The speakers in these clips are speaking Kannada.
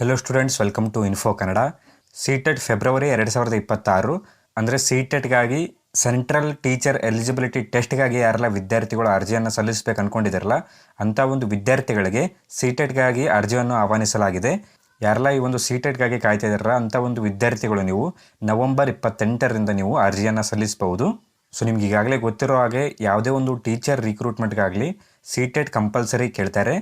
Hello students welcome to info Kannada CTET February ಎರಡು ಸಾವಿರದ ಇಪ್ಪತ್ತಾರು. ಅಂದರೆ ಸಿಟೆಟ್ಗಾಗಿ ಸೆಂಟ್ರಲ್ ಟೀಚರ್ ಎಲಿಜಿಬಿಲಿಟಿ ಟೆಸ್ಟ್ಗಾಗಿ ಯಾರೆಲ್ಲ ವಿದ್ಯಾರ್ಥಿಗಳು ಅರ್ಜಿಯನ್ನು ಸಲ್ಲಿಸಬೇಕು ಅಂದ್ಕೊಂಡಿದ್ದಾರಲ್ಲ ಅಂಥ ಒಂದು ವಿದ್ಯಾರ್ಥಿಗಳಿಗೆ ಸಿಟೆಟ್ಗಾಗಿ ಅರ್ಜಿಯನ್ನು ಆಹ್ವಾನಿಸಲಾಗಿದೆ. ಯಾರೆಲ್ಲ ಈ ಒಂದು ಸಿಟೆಟ್ಗಾಗಿ ಕಾಯ್ತಾ ಇದ್ದಾರಲ್ಲ ಅಂಥ ಒಂದು ವಿದ್ಯಾರ್ಥಿಗಳು ನೀವು ನವೆಂಬರ್ ಇಪ್ಪತ್ತೆಂಟರಿಂದ ನೀವು ಅರ್ಜಿಯನ್ನು ಸಲ್ಲಿಸಬಹುದು. ಸೊ ನಿಮ್ಗೆ ಈಗಾಗಲೇ ಗೊತ್ತಿರೋ ಹಾಗೆ ಯಾವುದೇ ಒಂದು ಟೀಚರ್ ರಿಕ್ರೂಟ್ಮೆಂಟ್ಗಾಗಲಿ ಸಿಟೆಟ್ ಕಂಪಲ್ಸರಿ ಕೇಳ್ತಾರೆ.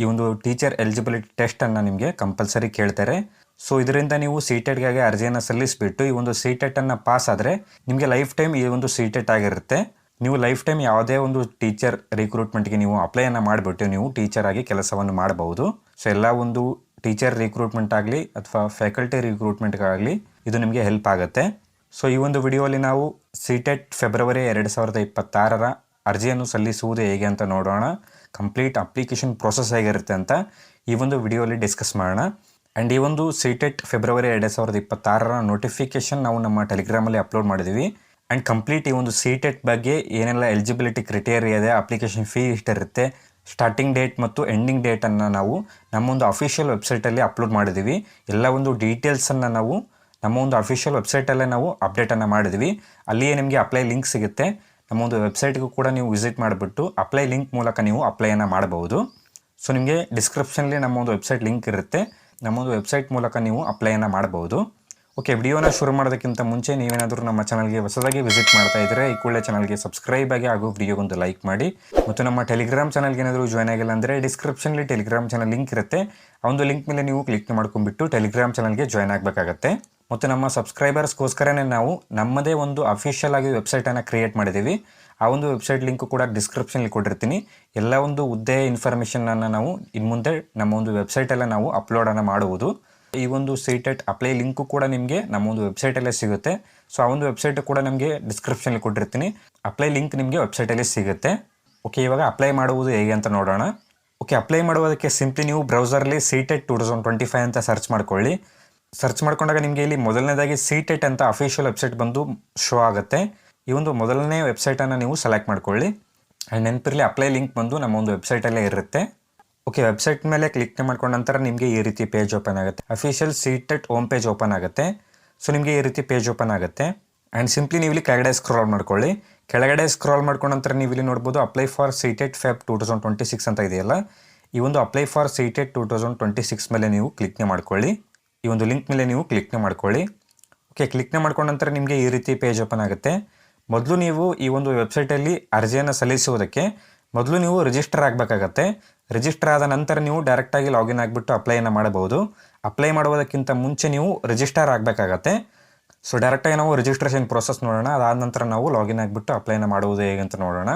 ಈ ಒಂದು ಟೀಚರ್ ಎಲಿಜಿಬಿಲಿಟಿ ಟೆಸ್ಟನ್ನು ನಿಮಗೆ ಕಂಪಲ್ಸರಿ ಕೇಳ್ತಾರೆ. ಸೊ ಇದರಿಂದ ನೀವು ಸಿ ಟೆಟ್ಗಾಗಿ ಅರ್ಜಿಯನ್ನು ಸಲ್ಲಿಸಿಬಿಟ್ಟು ಈ ಒಂದು ಸಿ ಟೆಟನ್ನು ಪಾಸ್ ಆದರೆ ನಿಮಗೆ ಲೈಫ್ ಟೈಮ್ ಈ ಒಂದು ಸಿ ಟೆಟ್ ಆಗಿರುತ್ತೆ. ನೀವು ಲೈಫ್ ಟೈಮ್ ಯಾವುದೇ ಒಂದು ಟೀಚರ್ ರಿಕ್ರೂಟ್ಮೆಂಟ್ಗೆ ನೀವು ಅಪ್ಲೈಯನ್ನು ಮಾಡಿಬಿಟ್ಟು ನೀವು ಟೀಚರ್ ಆಗಿ ಕೆಲಸವನ್ನು ಮಾಡಬಹುದು ಸೊ ಎಲ್ಲ ಒಂದು ಟೀಚರ್ ರಿಕ್ರೂಟ್ಮೆಂಟ್ ಆಗಲಿ ಅಥವಾ ಫ್ಯಾಕಲ್ಟಿ ರಿಕ್ರೂಟ್ಮೆಂಟ್ಗಾಗಲಿ ಇದು ನಿಮಗೆ ಹೆಲ್ಪ್ ಆಗುತ್ತೆ. ಸೊ ಈ ಒಂದು ವಿಡಿಯೋಲಿ ನಾವು ಸಿ ಟೆಟ್ ಫೆಬ್ರವರಿ ಎರಡು ಸಾವಿರದ ಇಪ್ಪತ್ತಾರರ ಅರ್ಜಿಯನ್ನು ಸಲ್ಲಿಸುವುದು ಹೇಗೆ ಅಂತ ನೋಡೋಣ. ಕಂಪ್ಲೀಟ್ ಅಪ್ಲಿಕೇಶನ್ ಪ್ರೊಸೆಸ್ ಹೇಗಿರುತ್ತೆ ಅಂತ ಈ ಒಂದು ವಿಡಿಯೋಲಿ ಡಿಸ್ಕಸ್ ಮಾಡೋಣ. ಆ್ಯಂಡ್ ಈ ಒಂದು ಸೀಟೆಟ್ ಫೆಬ್ರವರಿ ಎರಡು ಸಾವಿರದ ಇಪ್ಪತ್ತಾರರ ನೋಟಿಫಿಕೇಶನ್ ನಾವು ನಮ್ಮ ಟೆಲಿಗ್ರಾಮಲ್ಲಿ ಅಪ್ಲೋಡ್ ಮಾಡಿದ್ದೀವಿ ಆ್ಯಂಡ್ ಕಂಪ್ಲೀಟ್ ಈ ಒಂದು ಸೀಟೆಟ್ ಬಗ್ಗೆ ಏನೆಲ್ಲ ಎಲಿಜಿಬಿಲಿಟಿ ಕ್ರಿಟೇರಿಯಾ ಇದೆ ಅಪ್ಲಿಕೇಶನ್ ಫೀ ಇಷ್ಟಿರುತ್ತೆ ಸ್ಟಾರ್ಟಿಂಗ್ ಡೇಟ್ ಮತ್ತು ಎಂಡಿಂಗ್ ಡೇಟನ್ನು ನಾವು ನಮ್ಮ ಒಂದು ಅಫಿಷಿಯಲ್ ವೆಬ್ಸೈಟಲ್ಲಿ ಅಪ್ಲೋಡ್ ಮಾಡಿದ್ದೀವಿ ಎಲ್ಲ ಒಂದು ಡೀಟೇಲ್ಸನ್ನು ನಾವು ನಮ್ಮ ಒಂದು ಅಫಿಷಿಯಲ್ ವೆಬ್ಸೈಟಲ್ಲೇ ನಾವು ಅಪ್ಡೇಟನ್ನು ಮಾಡಿದ್ವಿ. ಅಲ್ಲಿಯೇ ನಿಮಗೆ ಅಪ್ಲೈ ಲಿಂಕ್ ಸಿಗುತ್ತೆ. ನಮ್ಮ ಒಂದು ವೆಬ್ಸೈಟ್ಗೂ ಕೂಡ ನೀವು ವಿಸಿಟ್ ಮಾಡಿಬಿಟ್ಟು ಅಪ್ಲೈ ಲಿಂಕ್ ಮೂಲಕ ನೀವು ಅಪ್ಲೈಯನ್ನು ಮಾಡಬಹುದು. ಸೊ ನಿಮಗೆ ಡಿಸ್ಕ್ರಿಪ್ಷನ್ಲಿ ನಮ್ಮ ಒಂದು ವೆಬ್ಸೈಟ್ ಲಿಂಕ್ ಇರುತ್ತೆ. ನಮ್ಮ ಒಂದು ವೆಬ್ಸೈಟ್ ಮೂಲಕ ನೀವು ಅಪ್ಲೈಯನ್ನು ಮಾಡಬಹುದು. ಓಕೆ ವಿಡಿಯೋನ ಶುರು ಮಾಡೋದಕ್ಕಿಂತ ಮುಂಚೆ ನೀವೇನಾದರೂ ನಮ್ಮ ಚಾನಲ್ಗೆ ಹೊಸದಾಗಿ ವಿಸಿಟ್ ಮಾಡ್ತಾ ಇದ್ದರೆ ಈ ಕೂಡಲೇ ಚಾನಲ್ಗೆ ಸಬ್ಸ್ಕ್ರೈಬ್ ಆಗಿ ಹಾಗೂ ವಿಡಿಯೋಗೊಂದು ಲೈಕ್ ಮಾಡಿ. ಮತ್ತು ನಮ್ಮ ಟೆಲಿಗ್ರಾಮ್ ಚಾನಲ್ಗೆ ಏನಾದರೂ ಜಾಯ್ನ್ ಆಗಿಲ್ಲ ಅಂದರೆ ಡಿಸ್ಕ್ರಿಪ್ಷನ್ಲಿ ಟೆಲಿಗ್ರಾಮ್ ಚಾನಲ್ ಲಿಂಕ್ ಇರುತ್ತೆ. ಆ ಒಂದು ಲಿಂಕ್ ಮೇಲೆ ನೀವು ಕ್ಲಿಕ್ ಮಾಡ್ಕೊಂಡ್ಬಿಟ್ಟು ಟೆಲಿಗ್ರಾಮ್ ಚಾನಲ್ಗೆ ಜಾಯ್ನ್ ಆಗಬೇಕಾಗತ್ತೆ. ಮತ್ತು ನಮ್ಮ ಸಬ್ಸ್ಕ್ರೈಬರ್ಸ್ಗೋಸ್ಕರನೇ ನಾವು ನಮ್ಮದೇ ಒಂದು ಅಫಿಷಿಯಲ್ ಆಗಿ ವೆಬ್ಸೈಟನ್ನು ಕ್ರಿಯೇಟ್ ಮಾಡಿದ್ದೀವಿ. ಆ ಒಂದು ವೆಬ್ಸೈಟ್ ಲಿಂಕು ಕೂಡ ಡಿಸ್ಕ್ರಿಪ್ಷನ್ಲಿ ಕೊಟ್ಟಿರ್ತೀನಿ. ಎಲ್ಲ ಒಂದು ಹುದ್ದೆ ಇನ್ಫಾರ್ಮೇಷನನ್ನು ನಾವು ಇನ್ನು ಮುಂದೆ ನಮ್ಮ ಒಂದು ವೆಬ್ಸೈಟಲ್ಲೇ ನಾವು ಅಪ್ಲೋಡನ್ನು ಮಾಡುವುದು. ಈ ಒಂದು ಸೀಟೆಟ್ ಅಪ್ಲೈ ಲಿಂಕು ಕೂಡ ನಿಮಗೆ ನಮ್ಮ ಒಂದು ವೆಬ್ಸೈಟಲ್ಲೇ ಸಿಗುತ್ತೆ. ಸೊ ಆ ಒಂದು ವೆಬ್ಸೈಟ್ ಕೂಡ ನಿಮಗೆ ಡಿಸ್ಕ್ರಿಪ್ಷನ್ಲಿ ಕೊಟ್ಟಿರ್ತೀನಿ. ಅಪ್ಲೈ ಲಿಂಕ್ ನಿಮಗೆ ವೆಬ್ಸೈಟಲ್ಲಿ ಸಿಗುತ್ತೆ. ಓಕೆ ಇವಾಗ ಅಪ್ಲೈ ಮಾಡುವುದು ಹೇಗೆ ಅಂತ ನೋಡೋಣ. ಓಕೆ ಅಪ್ಲೈ ಮಾಡುವುದಕ್ಕೆ ಸಿಂಪ್ಲಿ ನೀವು ಬ್ರೌಸರ್ಲಿ CTET two thousand twenty five ಅಂತ ಸರ್ಚ್ ಮಾಡ್ಕೊಳ್ಳಿ. ಸರ್ಚ್ ಮಾಡ್ಕೊಂಡಾಗ ನಿಮಗೆ ಇಲ್ಲಿ ಮೊದಲನೇದಾಗಿ ಸೀಟೆಟ್ ಅಂತ ಅಫಿಷಿಯಲ್ ವೆಬ್ಸೈಟ್ ಬಂದು ಶೋ ಆಗುತ್ತೆ. ಈ ಒಂದು ಮೊದಲನೇ ವೆಬ್ಸೈಟನ್ನು ನೀವು ಸೆಲೆಕ್ಟ್ ಮಾಡ್ಕೊಳ್ಳಿ. ಆ್ಯಂಡ್ ನೆನಪಿರಲಿ ಅಪ್ಲೈ ಲಿಂಕ್ ಬಂದು ನಮ್ಮ ಒಂದು ವೆಬ್ಸೈಟಲ್ಲೇ ಇರುತ್ತೆ. ಓಕೆ ವೆಬ್ಸೈಟ್ ಮೇಲೆ ಕ್ಲಿಕ್ ಮಾಡ್ಕೊಂಡ ನಂತರ ನಿಮಗೆ ಈ ರೀತಿ ಪೇಜ್ ಓಪನ್ ಆಗುತ್ತೆ. Official CTET home page open ಆಗುತ್ತೆ. ಸೊ ನಿಮಗೆ ಈ ರೀತಿ ಪೇಜ್ ಓಪನ್ ಆಗುತ್ತೆ. ಆ್ಯಂಡ್ ಸಿಂಪ್ಲಿ ನೀವು ಇಲ್ಲಿ ಕೆಳಗಡೆ ಸ್ಕ್ರಾಲ್ ಮಾಡ್ಕೊಳ್ಳಿ. ಕೆಳಗಡೆ ಸ್ಕ್ರಾಲ್ ಮಾಡ್ಕೊಂಡ ನಂತರ ನೀವು ಇಲ್ಲಿ ನೋಡ್ಬೋದು apply for CTET Feb two thousand twenty six ಅಂತ ಇದೆಯಲ್ಲ. ಈ ಒಂದು apply for CTET two thousand twenty six ಮೇಲೆ ನೀವು ಕ್ಲಿಕ್ನೇ ಮಾಡ್ಕೊಳ್ಳಿ. ಈ ಒಂದು ಲಿಂಕ್ ಮೇಲೆ ನೀವು ಕ್ಲಿಕ್ನ ಮಾಡ್ಕೊಳ್ಳಿ. ಓಕೆ ಕ್ಲಿಕ್ನ ಮಾಡ್ಕೊಂಡ ನಂತರ ನಿಮಗೆ ಈ ರೀತಿ ಪೇಜ್ ಓಪನ್ ಆಗುತ್ತೆ. ಮೊದಲು ನೀವು ಈ ಒಂದು ವೆಬ್ಸೈಟಲ್ಲಿ ಅರ್ಜಿಯನ್ನು ಸಲ್ಲಿಸುವುದಕ್ಕೆ ಮೊದಲು ನೀವು ರಿಜಿಸ್ಟರ್ ಆಗಬೇಕಾಗತ್ತೆ. ರಿಜಿಸ್ಟರ್ ಆದ ನಂತರ ನೀವು ಡೈರೆಕ್ಟಾಗಿ ಲಾಗಿನ್ ಆಗಿಬಿಟ್ಟು ಅಪ್ಲೈಯನ್ನು ಮಾಡಬಹುದು. ಅಪ್ಲೈ ಮಾಡುವುದಕ್ಕಿಂತ ಮುಂಚೆ ನೀವು ರಿಜಿಸ್ಟರ್ ಆಗಬೇಕಾಗತ್ತೆ. ಸೊ ಡೈರೆಕ್ಟಾಗಿ ನಾವು ರಿಜಿಸ್ಟ್ರೇಷನ್ ಪ್ರೋಸೆಸ್ ನೋಡೋಣ. ಅದಾದ ನಂತರ ನಾವು ಲಾಗಿನ್ ಆಗಿಬಿಟ್ಟು ಅಪ್ಲೈನ ಮಾಡುವುದು ಹೇಗೆ ಅಂತ ನೋಡೋಣ.